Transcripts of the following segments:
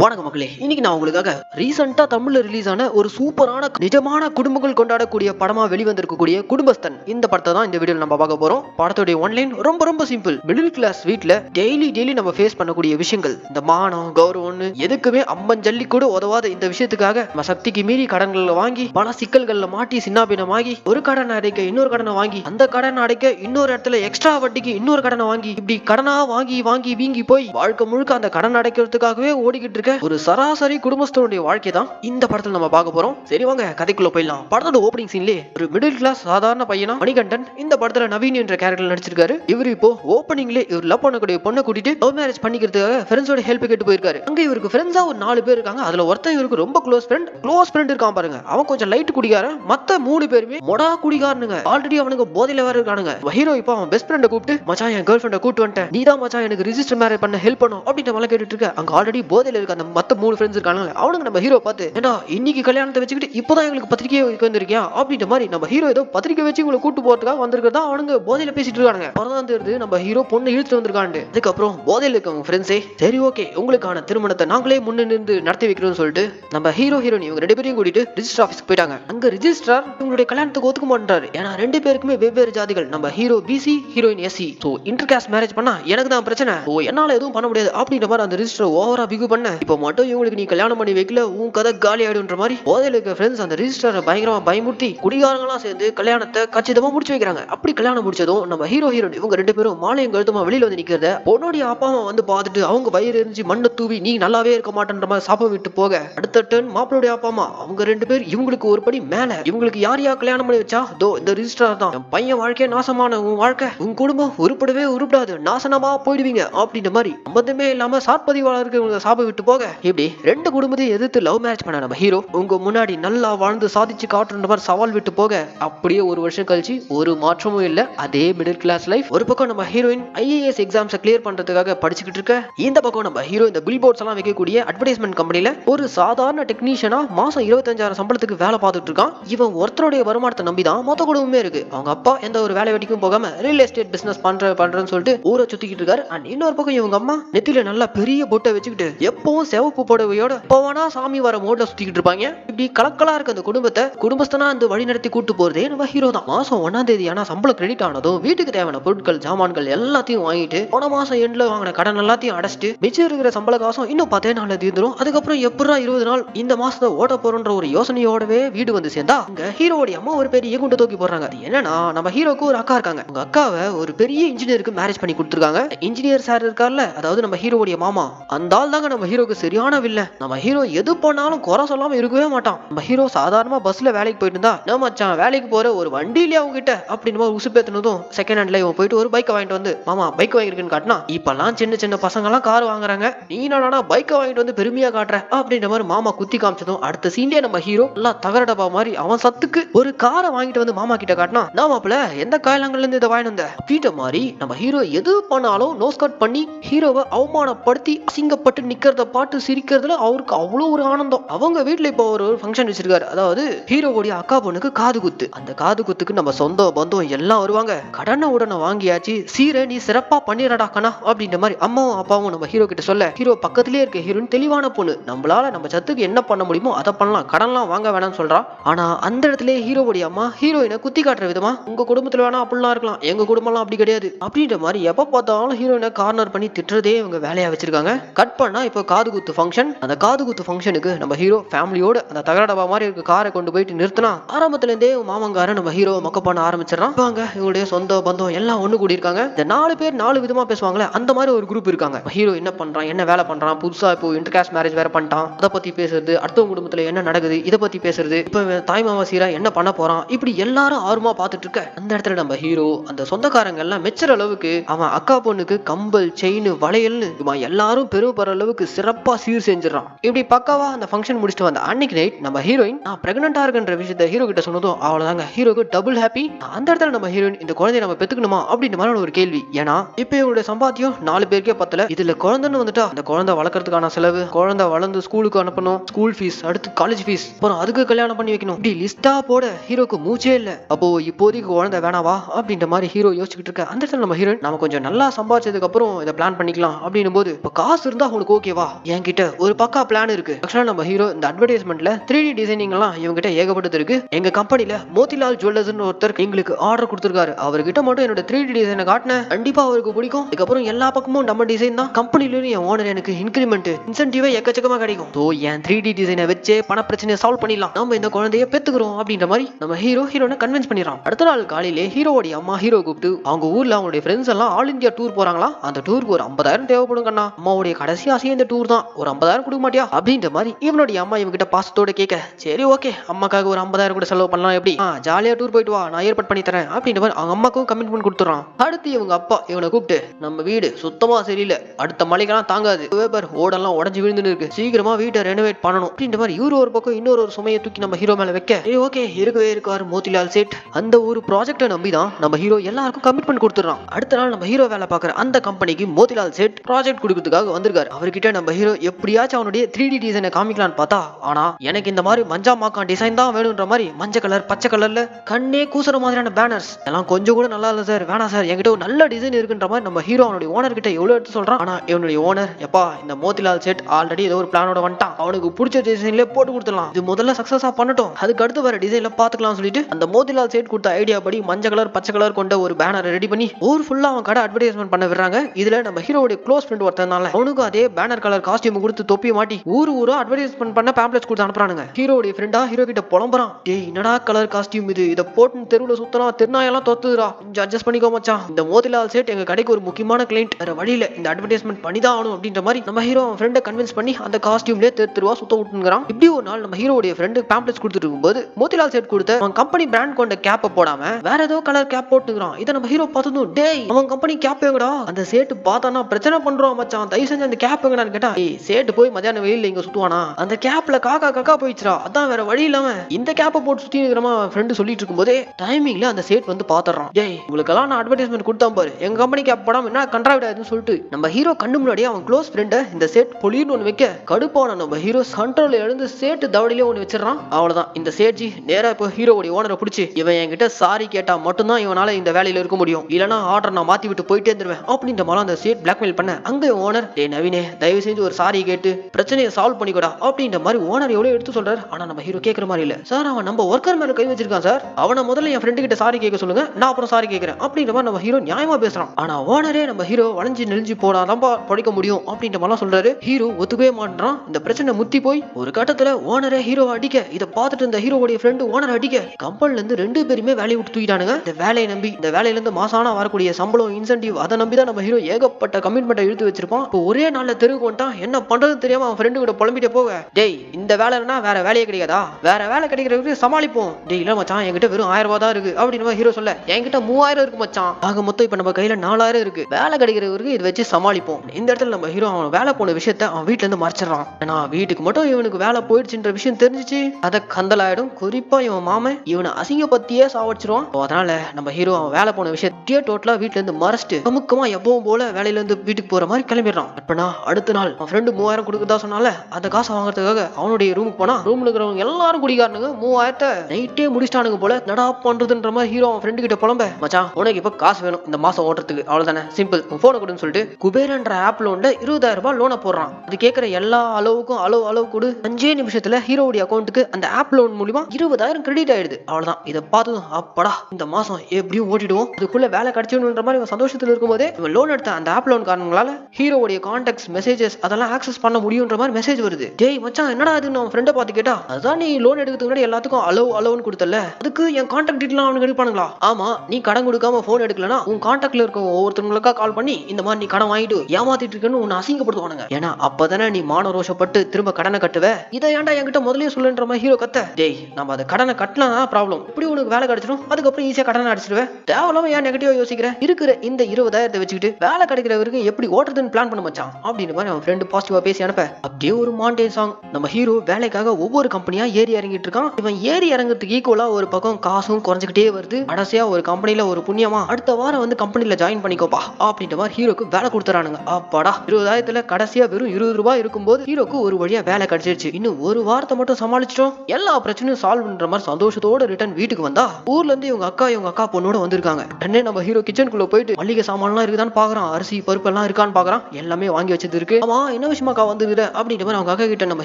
வணக்கம் மக்களே. இன்னைக்கு நான் உங்களுக்காக ரீசெண்டா தமிழ்ல ரிலீஸ் ஆன ஒரு சூப்பரான நிஜமான குடும்பங்கள் கொண்டாடக்கூடிய படமா வெளிவந்திருக்கக்கூடிய குடும்பஸ்தன். இந்த படத்தை தான் இந்த வீடியோல நம்ம பார்க்க போறோம். படத்துடைய ஒன்லைன் ரொம்ப ரொம்ப சிம்பிள் மிடில் கிளாஸ் வீட்ல டெய்லி டெய்லி நம்ம ஃபேஸ் பண்ணக்கூடிய விஷயங்கள். இந்த மானம் கௌரவம்னு எதுக்குமே அம்மன் ஜல்லி கூட உதவாத இந்த விஷயத்துக்காக நம்ம சக்திக்கு மீறி கடன்களை வாங்கி பல சிக்கல்கள்ல மாட்டி சின்னாபின்னமாகி ஒரு கடன் அடைக்க இன்னொரு கடனை வாங்கி அந்த கடன் அடைக்க இன்னொரு இடத்துல எக்ஸ்ட்ரா வட்டிக்கு இன்னொரு கடனை வாங்கி இப்படி கடனா வாங்கி வாங்கி வீங்கி போய் வாழ்க்கை முழுக்க அந்த கடன் அடைக்கிறதுக்காகவே ஓடிக்கிட்டு இருக்க ஒரு சராசரி குடும்பஸ்தருடைய வாழ்க்கை தான் இந்த படத்துல நம்ம பார்க்க போறோம். சரி வாங்க கதைக்குள்ள போயிடலாம். படத்தோட ஓப்பனிங் சீன்லயே ஒரு மிடில் கிளாஸ் சாதாரண பையனா மணிகண்டன் இந்த படத்துல நவீன் என்ற கேரக்டர் நடிச்சிருக்காரு. இவர் இப்போ ஓப்பனிங்ல இவர் லவ் பண்ணக்கூடிய பொண்ணை கூட்டிட்டு லவ் மேரேஜ் பண்ணிக்கிறதுக்காக ஃப்ரெண்ட்ஸோட ஹெல்ப் கேட்டு போயிருக்காரு. அங்க இவருக்கு ஃப்ரெண்ட்ஸா ஒரு நாலு பேர் இருக்காங்க. அதுல ஒருத்தன் இவருக்கு ரொம்ப க்ளோஸ் ஃப்ரெண்ட் க்ளோஸ் ஃப்ரெண்ட் இருக்கான் பாருங்க. அவன் கொஞ்சம் லைட் குடிக்காரன் மத்த மூணு பேருமே மொடா குடிகாரனுங்க. ஆல்ரெடி அவனுக்கு போதையில வேற இருக்கானுங்க. ஹீரோ இப்போ அவன் பெஸ்ட் ஃப்ரெண்டை கூப்பிட்டு மச்சான் என் கேர்ள் ஃப்ரெண்டை கூட்டு வந்துட்டேன். நீ தான் மச்சான் எனக்கு ரிஜிஸ்டர் மேரேஜ் பண்ண ஹெல்ப் பண்ணும் அப்படின்ற மாதிரி கேட்டுட்டு இருக்க. அங்க ஆல்ரெடி போதையில இருக்க அந்த மத்த மூணு ஃப்ரெண்ட்ஸ் இருக்காங்களே அவனுக்கு நம்ம ஹீரோ பார்த்து ஏன்னா இன்னைக்கு கல்யாணத்தை வச்சுக்கிட்டு இப்போதான் எங்களுக்கு பத்திரிக்கையை வைக்க வந்திருக்கியா? அப்படின்ற மாதிரி நம்ம ஹீரோ ஏதோ பத்திரிக்கை வச்சு உங்களை கூட்டு போறதுக்காக வந்திருக்கிறதா அவனுங்க போதையில பேசிட்டு இருக்கானுங்க. அப்பதான் தெரியுது நம்ம ஹீரோ பொண்ணு இழுத்துட்டு வந்திருக்காண்டு அதுக்கப்புறம் போதையில் இருக்கவங்க ஃப்ரெண்ட்ஸே சரி ஓகே உங்களுக்கான திருமணத்தை நாங்களே முன்ன நின்று நடத்தி வைக்கிறோம்னு சொல்லிட்டு நம்ம ஹீரோ ஹீரோயின் இவங்க ரெண்டு பேரையும் கூட்டிட்டு ரிஜிஸ்டர் ஆஃபீஸ்க்கு போயிட்டாங்க. அங்க ரிஜிஸ்ட்ரார் இவங்களுடைய கல்யாணத்துக்கு ஒத்துக்க மாட்டாரு ஏன்னா ரெண்டு பேருக்குமே வெவ்வேறு ஜாதிகள். நம்ம hero BC heroine SC so inter caste marriage பண்ணா எனக்கு தான் பிரச்சனை. ஸோ என்னால எதுவும் பண்ண முடியாது. அப்படின்ற மாதிரி அந்த ரிஜிஸ்டர் ஓவரா பிகு பண்ண இப்போ மட்டும் இவங்களுக்கு நீ கல்யாணம் பண்ணி வைக்கல உன் கதை காலி ஆயிடுன்ற மாதிரி போதையில் இருக்க ஃப்ரெண்ட்ஸ் அந்த ரிஜிஸ்டரை பயங்கரமா பயமுறுத்தி குடிகாரங்களாம் சேர்ந்து கல்யாணத்தை கச்சிதமா முடிச்சு வைக்கிறாங்க. அப்படி கல்யாணம் முடிச்சதும் நம்ம ஹீரோ ஹீரோயின் இவங்க ரெண்டு பேரும் மாலையும் கழுத்துமா வெளியில வந்து நிக்கிறத பொண்ணுடைய அப்பா அம்மா வந்து பார்த்துட்டு அவங்க வயிறு எரிஞ்சு மண்ணை தூவி நீ நல்லாவே இருக்க மாட்டேன்ற மாதிரி சாபம் விட்டு போக அடுத்த டர்ன் மாப்பிளுடைய அப்பா அம்மா அவங்க ரெண்டு பேர் இவங்களுக்கு ஒரு படி மேல. இவங்களுக்கு யார் யார் கல்யாணம் பண்ணி வச்சா? தோ இந்த ரிஜிஸ்டர் தான். என் பையன் வாழ்க்கையே நாசமான உன் வாழ்க்கை. உன் குடும்பம் உருப்படவே உருப்படாது. நாசனமா போயிடுவீங்க அப்படின்ற மாதிரி சம்பந்தமே இல்லாம சாட்பதிவாளருக்கு இவங்க சாபம் விட்டு போக. இப்படி ரெண்டு குடும்பத்தையும் எதிர்த்து லவ் மேரேஜ் பண்ண நம்ம ஹீரோ உங்க முன்னாடி நல்லா வாழ்ந்து சாதிச்சு காட்டுற மாதிரி சவால் விட்டு போக அப்படியே ஒரு வருஷம் கழிச்சு ஒரு மாற்றமும் இல்ல அதே மிடில் கிளாஸ் லைஃப் ஒரு பக்கம் நம்ம ஹீரோயின் ஐஏஎஸ் எக்ஸாம்ஸை கிளியர் பண்றதுக்காக படிச்சுக்கிட்டு இருக்க இந்த பக்கம் நம்ம ஹீரோ இந்த பில் போர்ட்ஸ் எல்லாம் வைக்கக்கூடிய அட்வர்டைஸ்மெண்ட் கம்பெனில ஒரு சாதாரண டெக்னீஷியனா மாசம் இருபத்தஞ்சாயிரம் சம்பளத்துக்கு வேலை பார்த்துட்டு இருக்கான். இவன் ஒருத்தருடைய வருமானத்தை நம்பி தான் மொத்த குடும்பமே இருக்கு. அவங்க அப்பா எந்த ஒரு வேலை வெட்டிக்கும் போகாம ரியல் எஸ்டேட் பிசினஸ் பண்ற பண்றேன்னு சொல்லிட்டு ஊரை சுத்திக்கிட்டு இருக்காரு. அண்ட் இன்னொரு பக்கம் இவங்க அம்மா நெத்தில நல்லா பெரிய பொட்டை வச்சுக்கிட்டு எப்பவும் சிவப்பு புடவையோட போவானா சாமி வர மோட்ல சுத்திக்கிட்டு இருப்பாங்க. இப்படி கலக்கலா இருக்க அந்த குடும்பத்தை குடும்பஸ்தனா அந்த வழி நடத்தி கூட்டு போறதே நம்ம ஹீரோ தான். மாசம் ஒன்னாம் தேதி ஆனா சம்பளம் கிரெடிட் ஆனதும் வீட்டுக்கு தேவையான பொருட்கள் ஜாமான்கள் எல்லாத்தையும் வாங்கிட்டு போன மாசம் எண்ட்ல வாங்கின கடன் எல்லாத்தையும் அடைச்சிட்டு மிச்சம் இருக்கிற சம்பள காசும் இன்னும் பத்தே நாள்ல தீர்ந்துரும். அதுக்கப்புறம் எப்படா இருபது நாள் இந்த மாசத்தை ஓட்ட போறோன்ற ஒரு யோசனையோடவே வீடு வந்து சேர்ந்தா அங்க ஹீரோடைய அம்மா ஒரு பெரிய குண்டை தூக்கி போடுறாங்க. அது என்னன்னா நம்ம ஹீரோக்கு ஒரு அக்கா இருக்காங்க. உங்க அக்காவை ஒரு பெரிய இன்ஜினியருக்கு மேரேஜ் பண்ணி கொடுத்துருக்காங்க. இன்ஜினியர் சார் இருக்கார்ல அதாவது நம்ம ஹீரோடைய மாமா அந்த ஆள் தாங்க நம்ம ஹீரோக்கு சரியான வில்ல. நம்ம ஹீரோ எது பண்ணாலும் குறை சொல்லாம இருக்கவே மாட்டான். நம்ம ஹீரோ சாதாரணமா பஸ்ல வேலைக்கு போயிட்டு இருந்தா என்ன மச்சான் வேலைக்கு போற ஒரு வண்டியிலே அவங்க கிட்ட அப்படின்னு உசு பேத்தினதும் செகண்ட் ஹேண்ட்ல இவன் போயிட்டு ஒரு பைக்கை வாங்கிட்டு வந்து மாமா பைக் வாங்கிருக்குன்னு காட்டினா இப்பெல்லாம் சின்ன சின்ன பசங்க எல்லாம் கார் வாங்குறாங்க. நீ என்னடா பைக்கை வாங்கிட்டு வந்து பெருமையா காட்டுற? அப்படின்ற மாதிரி மாமா குத்தி காமிச்சதும் அடுத்த சீன்லயே நம்ம ஹீரோ நல்லா தகர டப்பா மாதிரி அவன் சத்துக்கு ஒரு காரை வாங்கிட்டு வந்து மாமா கிட்ட காட்டினா நான் மாப்பிள எந்த காயலாங்கல்ல இருந்து இதை வாங்கிட்டு வந்த? அப்படின்ற மாதிரி நம்ம ஹீரோ எது பண்ணாலும் நோஸ் கட் பண்ணி ஹீரோவை அவமானப்படுத்தி அசிங்கப்பட்டு நிக்கிறத பாட்டு சிரிக்கிறதுல அவருக்கு அவ்வளோ ஒரு ஆனந்தம். அவங்க வீட்டில் இப்போ ஒரு ஃபங்க்ஷன் வச்சிருக்காரு. அதாவது ஹீரோவுடைய அக்கா பொண்ணுக்கு காது குத்து. அந்த காது குத்துக்கு நம்ம சொந்தம் பந்தம் எல்லாம் வருவாங்க. கடனை உடனே வாங்கியாச்சு. சீரை நீ சிறப்பா பண்ணிடடா கண்ணா அப்படின்ற மாதிரி அம்மாவும் அப்பாவும் நம்ம ஹீரோ கிட்ட சொல்ல ஹீரோ பக்கத்திலே இருக்க ஹீரோன்னு தெளிவான பொண்ணு. நம்மளால நம்ம சத்துக்கு என்ன பண்ண முடியுமோ அதை பண்ணலாம். கடன்லாம் வாங்க வேணாம்னு சொல்றான் ஆனா அந்த இடத்துல ஹீரோவுடைய அம்மா ஹீரோயினை குத்தி காட்டுற விதமா உங்க குடும்பத்துல வேணா அப்படிலாம் இருக்கலாம். எங்க குடும்பம்லாம் அப்படி கிடையாது. அப்படின்ற மாதிரி எப்ப பார்த்தாலும் ஹீரோயினை கார்னர் பண்ணி திட்டுறதே இவங்க வேலையா வச்சிருக்காங்க. கட் பண்ணா இப்போ காது காதுகுத்து ஃபங்க்ஷன் அந்த காதுகுத்து ஃபங்க்ஷனுக்கு நம்ம ஹீரோ ஃபேமிலியோட அந்த தகர மாதிரி இருக்க காரை கொண்டு போயிட்டு நிறுத்தினா ஆரம்பத்துலேருந்தே மாமங்கார நம்ம ஹீரோ மொக்க பண்ண ஆரம்பிச்சிடறான். வாங்க இவங்களுடைய சொந்த பந்தம் எல்லாம் ஒண்ணு கூடி இருக்காங்க இந்த நாலு பேர் நாலு விதமா பேசுவாங்களே அந்த மாதிரி ஒரு குரூப் இருக்காங்க. ஹீரோ என்ன பண்றான் என்ன வேலை பண்றான் புதுசா இப்போ இன்டர் காஸ்ட் மேரேஜ் வேற பண்ணிட்டான். அதை பத்தி பேசுறது அடுத்தவங்க குடும்பத்துல என்ன நடக்குது இதை பத்தி பேசுறது இப்போ தாய் மாமா சீரா என்ன பண்ண போறான் இப்படி எல்லாரும் ஆர்வமா பார்த்துட்டு இருக்க. அந்த இடத்துல நம்ம ஹீரோ அந்த சொந்தக்காரங்க எல்லாம் மெச்சுற அளவுக்கு அவன் அக்கா பொண்ணுக்கு கம்பல் செயின் வளையல்னு இவன் எல்லாரும் பெருமைப்படுற அளவுக்கு சிறப்பு சீர் செஞ்சிடறான். இப்படி பக்காவா அந்த ஃபங்க்ஷன் முடிச்சுட்டு வந்த அன்னைக்கு நைட் நம்ம ஹீரோயின் நான் பிரெக்னெண்டா இருக்கன்ற விஷயத்த ஹீரோ கிட்ட சொன்னதும் அவ்வளோதாங்க ஹீரோக்கு டபுள் ஹாப்பி அந்த இடத்துல நம்ம ஹீரோயின் இந்த குழந்தைய நம்ம பெற்றுக்கணுமா அப்படின்ற மாதிரி ஒரு கேள்வி. ஏன்னா இப்போ இவங்களுடைய சம்பாத்தியம் நாலு பேருக்கே பத்தல. இதுல குழந்தைன்னு வந்துட்டா அந்த குழந்தை வளர்க்கறதுக்கான செலவு குழந்தை வளர்ந்து ஸ்கூலுக்கு அனுப்பணும் ஸ்கூல் ஃபீஸ் அடுத்து காலேஜ் ஃபீஸ் அப்புறம் அதுக்கு கல்யாணம் பண்ணி வைக்கணும். இப்படி லிஸ்டா போட ஹீரோக்கு மூச்சே இல்லை. அப்போ இப்போதைக்கு குழந்தை வேணாவா அப்படின்ற மாதிரி ஹீரோ யோசிச்சுட்டு இருக்க அந்த இடத்துல நம்ம ஹீரோயின் நம்ம கொஞ்சம் நல்லா சம்பாதிச்சதுக்கு அப்புறம் இதை பிளான் பண்ணிக்கலாம் அப்படின்னும் போது இப்போ காசு இருந்தா உனக்கு ஓகேவா என்கிட்ட ஒரு பக்கா பிளான் இருக்கு. ஆக்சுவலா நம்ம ஹீரோ இந்த அட்வர்டைஸ்மெண்ட்ல த்ரீ டி டிசைனிங் எல்லாம் இவங்ககிட்ட ஏகப்பட்டது இருக்கு எங்க கம்பெனில மோதிலால் ஜுவல்லர்ஸ்னு ஒருத்தர் எங்களுக்கு ஆர்டர் கொடுத்துருக்காரு. அவர்கிட்ட மட்டும் என்னோட த்ரீ டி டிசைனை காட்டினேன். கண்டிப்பா அவருக்கு பிடிக்கும். அதுக்கப்புறம் எல்லா பக்கமும் நம்ம டிசைன் தான். கம்பெனில என் ஓனர் எனக்கு இன்கிரிமெண்ட் இன்சென்டிவே எக்கச்சக்கமா கிடைக்கும். ஸோ என் த்ரீ டி டிசைனை வச்சே பண பிரச்சனையை சால்வ் பண்ணிடலாம். நம்ம இந்த குழந்தைய பெத்துக்கிறோம் அப்படின்ற மாதிரி நம்ம ஹீரோ ஹீரோனை கன்வின்ஸ் பண்ணிடுறான் அடுத்த நாள் காலையிலே ஹீரோவோடைய அம்மா ஹீரோ கூப்பிட்டு அவங்க ஊர்ல அவங்களுடைய ஃப்ரெண்ட்ஸ் எல்லாம் ஆல் இந்தியா டூர் போறாங்களா? அந்த டூருக்கு ஒரு ஐம்பதாயிரம் தேவைப்படும் கண்ணா. அம்மாவுடைய கடைசி ஆசையே இந்த டூர் தான் ஒரு ஐம்பதாயிரம் கொடுக்க மாட்டியா அப்படின்ற மாதிரி இவனுடைய அம்மா இவங்கிட்ட பாசத்தோட கேட்க சரி ஓகே அம்மாக்காக ஒரு ஐம்பதாயிரம் கூட செலவு பண்ணலாம் எப்படி? ஜாலியா டூர் போயிட்டு வா. நான் ஏற்பாடு பண்ணி தரேன். அப்படின்ற மாதிரி அவங்க அம்மாக்கும் கமிட்மெண்ட் கொடுத்துறான் அடுத்து இவங்க அப்பா இவனை கூப்பிட்டு நம்ம வீடு சுத்தமா சரியில்லை. அடுத்த மலைக்கெல்லாம் தாங்காது. பேப்பர் ஓடெல்லாம் உடஞ்சு விழுந்துன்னு இருக்கு. சீக்கிரமா வீட்டை ரெனோவேட் பண்ணணும். அப்படின்ற மாதிரி இவரு ஒரு பக்கம் இன்னொரு ஒரு சுமையை தூக்கி நம்ம ஹீரோ மேல வைக்க சரி ஓகே இருக்கவே இருக்காரு மோதிலால் சேட். அந்த ஒரு ப்ராஜெக்டை நம்பி தான் நம்ம ஹீரோ எல்லாருக்கும் கமிட்மெண்ட் கொடுத்துறான் அடுத்த நாள் நம்ம ஹீரோ வேலை பார்க்குற அந்த கம்பெனிக்கு மோதிலால் சேட் ப்ராஜெக்ட் கொடுக்கறதுக்காக வந்திருக்காரு. அவர்கிட்ட நம்ம ஹீரோ எப்படியாச்சும் அவனுடைய த்ரீ டி டிசைனை காமிக்கலாம்னு பார்த்தா ஆனா எனக்கு இந்த மாதிரி மஞ்சா மாக்கான் டிசைன் தான் வேணுன்ற மாதிரி மஞ்சள் கலர் பச்சை கலர்ல கண்ணே கூசுற மாதிரியான பேனர்ஸ் எல்லாம் கொஞ்சம் கூட நல்லா இல்லை சார் வேணாம் சார் என்கிட்ட ஒரு நல்ல டிசைன் இருக்குன்ற மாதிரி நம்ம ஹீரோ அவனுடைய ஓனர் கிட்ட எவ்வளவு எடுத்து சொல்றான்? ஆனா இவனுடைய ஓனர் எப்பா இந்த மோதிலால் செட் ஆல்ரெடி ஏதோ ஒரு பிளானோட வந்துட்டான். அவனுக்கு பிடிச்ச டிசைன்ல போட்டு கொடுத்துடலாம். இது முதல்ல சக்சஸா பண்ணட்டும். அதுக்கு அடுத்து வர டிசைன்ல பாத்துக்கலாம் சொல்லிட்டு அந்த மோதிலால் செட் கொடுத்த ஐடியா படி மஞ்சள் கலர் பச்சை கலர் கொண்ட ஒரு பேனர் ரெடி பண்ணி ஊர் ஃபுல்லா அவன் கடை அட்வர்டைஸ்மெண்ட் பண்ண விடுறாங்க. இதுல நம்ம ஹீரோடைய க்ளோஸ் ஃப்ரெண்ட் ஒருத்தனால அவனுக்கும் அதே பேனர் கலர் காஸ்டியூம் கொடுத்து தொப்பி மாட்டி ஊர் ஊரா அட்வர்டைஸ்மெண்ட் பண்ண பேம்ப்ளெட்ஸ் கொடுத்து அனுப்புறானுங்க. ஹீரோடைய ஃப்ரெண்டா ஹீரோ கிட்ட புலம்புறான். டேய் என்னடா கலர் காஸ்டியூம் இது? இதை போட்டு தெருவுல சுத்தனா திருநாயெல்லாம் தொத்துதுடா. கொஞ்சம் அட்ஜஸ்ட் பண்ணிக்கோ மச்சான். இந்த மோதிலால் சேட் எங்க கடைக்கு ஒரு முக்கியமான கிளைண்ட் வேற வழியில இந்த அட்வர்டைஸ்மெண்ட் பண்ணி தான் ஆகணும் அப்படின்ற மாதிரி நம்ம ஹீரோ அவன் ஃப்ரெண்டை கன்வின்ஸ் பண்ணி அந்த காஸ்டியூம்லேயே தெரு தெருவா சுத்த விட்டுங்கிறான் இப்படி ஒரு நாள் நம்ம ஹீரோடைய ஃப்ரெண்டு பேம்ப்ளெட்ஸ் கொடுத்துட்டு இருக்கும்போது மோதிலால் சேட் கொடுத்த அவன் கம்பெனி பிராண்ட் கொண்ட கேப்பை போடாம வேற ஏதோ கலர் கேப் போட்டுக்கிறான். இதை நம்ம ஹீரோ பார்த்ததும் டேய் அவன் கம்பெனி கேப் எங்கடா? அந்த சேட்டு பார்த்தானா பிரச்சனை பண்றோம் மச்சான். தயவு செஞ்சு அந்த கேப் எங்கடான்னு கேட்டா சேட்டு போய் மத்தியானம் வெயில்ல இங்க சுத்துவானா? அந்த கேப்ல காக்கா காக்கா போயிடுச்சுடா. அதான் வேற வழி இல்லாம. இந்த கேப்பை போட்டு சுத்தி இருக்கிறமா ஃப்ரெண்டு சொல்லிட்டு இருக்கும்போதே டைமிங்ல அந்த சேட் வந்து பாத்துறான் ஏய் உங்களுக்கெல்லாம் நான் அட்வர்டைஸ்மெண்ட் கொடுத்தான் பாரு. எங்க கம்பெனி கேப் படம் என்ன கண்ட்ராவிடாதுன்னு சொல்லிட்டு. நம்ம ஹீரோ கண்ணு முன்னாடியே அவன் க்ளோஸ் ஃப்ரெண்டை இந்த சேட் பொலின்னு ஒன்று வைக்க கடுப்பான நம்ம ஹீரோ கண்ட்ரோல் எழுந்து சேட்டு தவடிலே ஒன்று வச்சிடறான். அவ்வளவுதான். இந்த சேட்ஜி நேரா இப்போ ஹீரோவுடைய ஓனரை பிடிச்சி இவன் என்கிட்ட சாரி கேட்டா மட்டும்தான் இவனால இந்த வேலையில இருக்க முடியும். இல்லனா ஆர்டர் நான் மாத்தி விட்டு போயிட்டே இருந்துருவேன். அப்படின்ற மாதிரி அந்த சேட் பிளாக்மெயில் பண்ண. அங்க ஓனர் டே நவீனே தயவு செஞ்சு ஒரு சாரி கேட்டு பிரச்சனையை சால்வ் பண்ணிக்கூடா அப்படின்ற மாதிரி ஓனர் எவ்வளவு எடுத்து சொல்றாரு. ஆனா நம்ம ஹீரோ கேட்கற மாதிரி இல்ல. சார் அவன் நம்ம ஒர்க்கர் மேல கை வச்சிருக்கான் சார். அவனை முதல்ல என் ஃப்ரெண்டு கிட்ட சாரி கேட்க சொல்லுங்க. நான் அப்புறம் சாரி கேட்கறேன் அப்படின்ற மாதிரி நம்ம ஹீரோ நியாயமா பேசுறான். ஆனா ஓனரே நம்ம ஹீரோ வளைஞ்சு நெளிஞ்சு போனாதான் படிக்க முடியும் அப்படின்ற மாதிரிலாம் சொல்றாரு. ஹீரோ ஒத்துக்கவே மாட்டான் இந்த பிரச்சனை முத்தி போய் ஒரு கட்டத்துல ஓனரே ஹீரோ அடிக்க இதை பார்த்துட்டு இந்த ஹீரோவுடைய ஃப்ரெண்டு ஓனர் அடிக்க கம்பெனில இருந்து ரெண்டு பேருமே வேலையை விட்டு தூக்கிட்டானுங்க. இந்த வேலையை நம்பி இந்த வேலையில இருந்து மாசானா வரக்கூடிய சம்பளம் இன்சென்டிவ் அதை நம்பி தான் நம்ம ஹீரோ ஏகப்பட்ட கமிட்மெண்ட்டை இழுத்து வச்சிருப்பான். இப்போ ஒரே நாள்ல தெருவுக்கு வந்துட்டான். என்ன பண்றதுன்னு தெரியாம அவன் ஃப்ரெண்டு கூட புலம்பிட்டே போக டேய் இந்த வேலைன்னா வேற வேலையே கிடைக்காதா வேற வேலை கிடைக்கிறவருக்கு சமாளிப்போம். டேய் இல்ல மச்சான் என்கிட்ட வெறும் ஆயிரம் ரூபாய் தான் இருக்கு. அப்படின்னு ஹீரோ சொல்ல. என்கிட்ட மூவாயிரம் இருக்கு மச்சான். ஆக மொத்தம் இப்ப நம்ம கையில நாலாயிரம் இருக்கு. வேலை கிடைக்கிறவருக்கு இது வச்சு சமாளிப்போம். இந்த இடத்துல நம்ம ஹீரோ அவன் வேலை போன விஷயத்த அவன் வீட்டுல இருந்து மறைச்சிடறான். ஏன்னா வீட்டுக்கு மட்டும் இவனுக்கு வேலை போயிடுச்சுன்ற விஷயம் தெரிஞ்சிச்சு. அதை கந்தலாயிடும். குறிப்பா இவன் மாமன் இவனை அசிங்கப்பத்தியே சாவடிச்சிருவான். அதனால நம்ம ஹீரோ அவன் வேலை போன விஷயத்தையே டோட்டலா வீட்டுல இருந்து மறைச்சிட்டு அமுக்கமா எப்பவும் போல வேலையில இருந்து வீட்டுக்கு போற மாதிரி கிளம்பிடுறான். அப்பனா அடுத்த நாள் அவன் ஃப்ரெண்டு மூவாயிரம் கொடுக்கதா சொன்னால அந்த காசை வாங்குறதுக்காக அவனுடைய ரூமுக்கு போனா ரூம்ல இருக்கிறவங்க எல்லாரும் குடிக்காரனுங்க மூவாயிரத்தை நைட்டே முடிச்சிட்டானுங்க போல நடா பண்றதுன்ற மாதிரி ஹீரோ அவன் ஃப்ரெண்டு கிட்ட புலம்ப. மச்சான் உனக்கு இப்ப காசு வேணும் இந்த மாசம் ஓட்டுறதுக்கு அவ்வளவுதானே? சிம்பிள் உன் போனை கொடுன்னு சொல்லிட்டு குபேரன்ற ஆப் லோன்ல இருபதாயிரம் ரூபாய் லோனை போடுறான். அது கேட்கிற எல்லா அளவுக்கும் அளவு அளவு கொடு. அஞ்சே நிமிஷத்துல ஹீரோவுடைய அக்கௌண்ட்டுக்கு அந்த ஆப் லோன் மூலியமா இருபதாயிரம் கிரெடிட் ஆயிடுது. அவ்வளவுதான். இதை பார்த்ததும் அப்படா இந்த மாசம் எப்படியும் ஓட்டிடுவோம். அதுக்குள்ள வேலை கிடைச்சிடணுன்ற மாதிரி சந்தோஷத்தில் சந்தோஷத்துல இருக்கும்போதே இவன் லோன் எடுத்த அந்த ஆப் லோன் காரணங்களால ஹீரோவுடைய கான்டாக்ட்ஸ் மெசேஜஸ் அதெல்லாம் ஆக்சஸ் பண்ண முடியுன்ற மாதிரி மெசேஜ் வருது. டேய் மச்சான் என்னடா இது நான் ஃப்ரெண்டை பார்த்து கேட்டா அதான் நீ லோன் எடுக்கிறதுக்கு முன்னாடி எல்லாத்துக்கும் அளவு அளவுன்னு கொடுத்தல அதுக்கு என் கான்டாக்ட் டீட்டெயில் அவனுக்கு எடுப்பானுங்களா? ஆமா நீ கடன் கொடுக்காம ஃபோன் எடுக்கலனா உன் கான்டாக்ட்ல இருக்க ஒவ்வொருத்தவங்களுக்கா கால் பண்ணி இந்த மாதிரி நீ கடன் வாங்கிட்டு ஏமாத்திட்டு இருக்கேன்னு உன்னை அசிங்கப்படுத்துவானுங்க. ஏன்னா அப்பதானே நீ மான ரோஷப்பட்டு திரும்ப கடனை கட்டுவ? இதை ஏன்டா என்கிட்ட முதலே சொல்லுன்ற மாதிரி ஹீரோ கத்த? டேய் நம்ம அதை கடனை கட்டலாம் ப்ராப்ளம் இப்படி உனக்கு வேலை கிடைச்சிடும் அதுக்கப்புறம் ஈஸியா கடனை அடிச்சிருவேன் தேவையில்லாம ஏன் நெகட்டிவா யோசிக்கிறேன் இருக்கிற இந்த இருபதாயிரத்தை வச்சுக்கிட்டு வேலை கிடைக்கிறவருக்கு எப்படி ஓட்டுறதுன்னு பிளான் பண்ண மச்சான். அப்படின்னு மாதிரி அவன் ஃப்ரெண்ட் பாசிட்டிவா பேசி அனுப்ப. அப்படியே ஒரு மாண்டேன் சாங் நம்ம ஹீரோ வேலைக்காக ஒவ்வொரு கம்பெனியா ஏறி இறங்கிட்டு இருக்கான். இவன் ஏறி இறங்குறதுக்கு ஈக்குவலா ஒரு பக்கம் காசும் குறைஞ்சிக்கிட்டே வருது. கடைசியா ஒரு கம்பெனில ஒரு புண்ணியமா அடுத்த வாரம் வந்து கம்பெனில ஜாயின் பண்ணிக்கோப்பா. அப்படின்ற மாதிரி ஹீரோக்கு வேலை கொடுத்துறானுங்க. அப்பாடா. இருபதாயிரத்துல கடைசியா வெறும் இருபது ரூபாய் இருக்கும்போது ஹீரோக்கு ஒரு வழியா வேலை கிடைச்சிருச்சு. இன்னும் ஒரு வாரத்தை மட்டும் சமாளிச்சிட்டோம். எல்லா பிரச்சனையும் சால்வ் பண்ற மாதிரி சந்தோஷத்தோட ரிட்டர்ன் வீட்டுக்கு வந்தா ஊர்ல இருந்து இவங்க அக்கா இவங்க அக்கா பொண்ணோட வந்திருக்காங்க. உடனே நம்ம ஹீரோ கிச்சனுக்குள்ள போயிட்டு மளிகை சாமான்லாம் இருக்குதான்னு பாக்குறான். அரிசி பருப்பு எல்லாம் இருக்கான்னு பாக்குறான். எல்லாமே வாங்கி வச்சது இருக்கு. ஆமா என்ன விஷயமாக்கா வந்துருக்கிற? அப்படின்ற மாதிரி அவங்க அக்கா கிட்ட நம்ம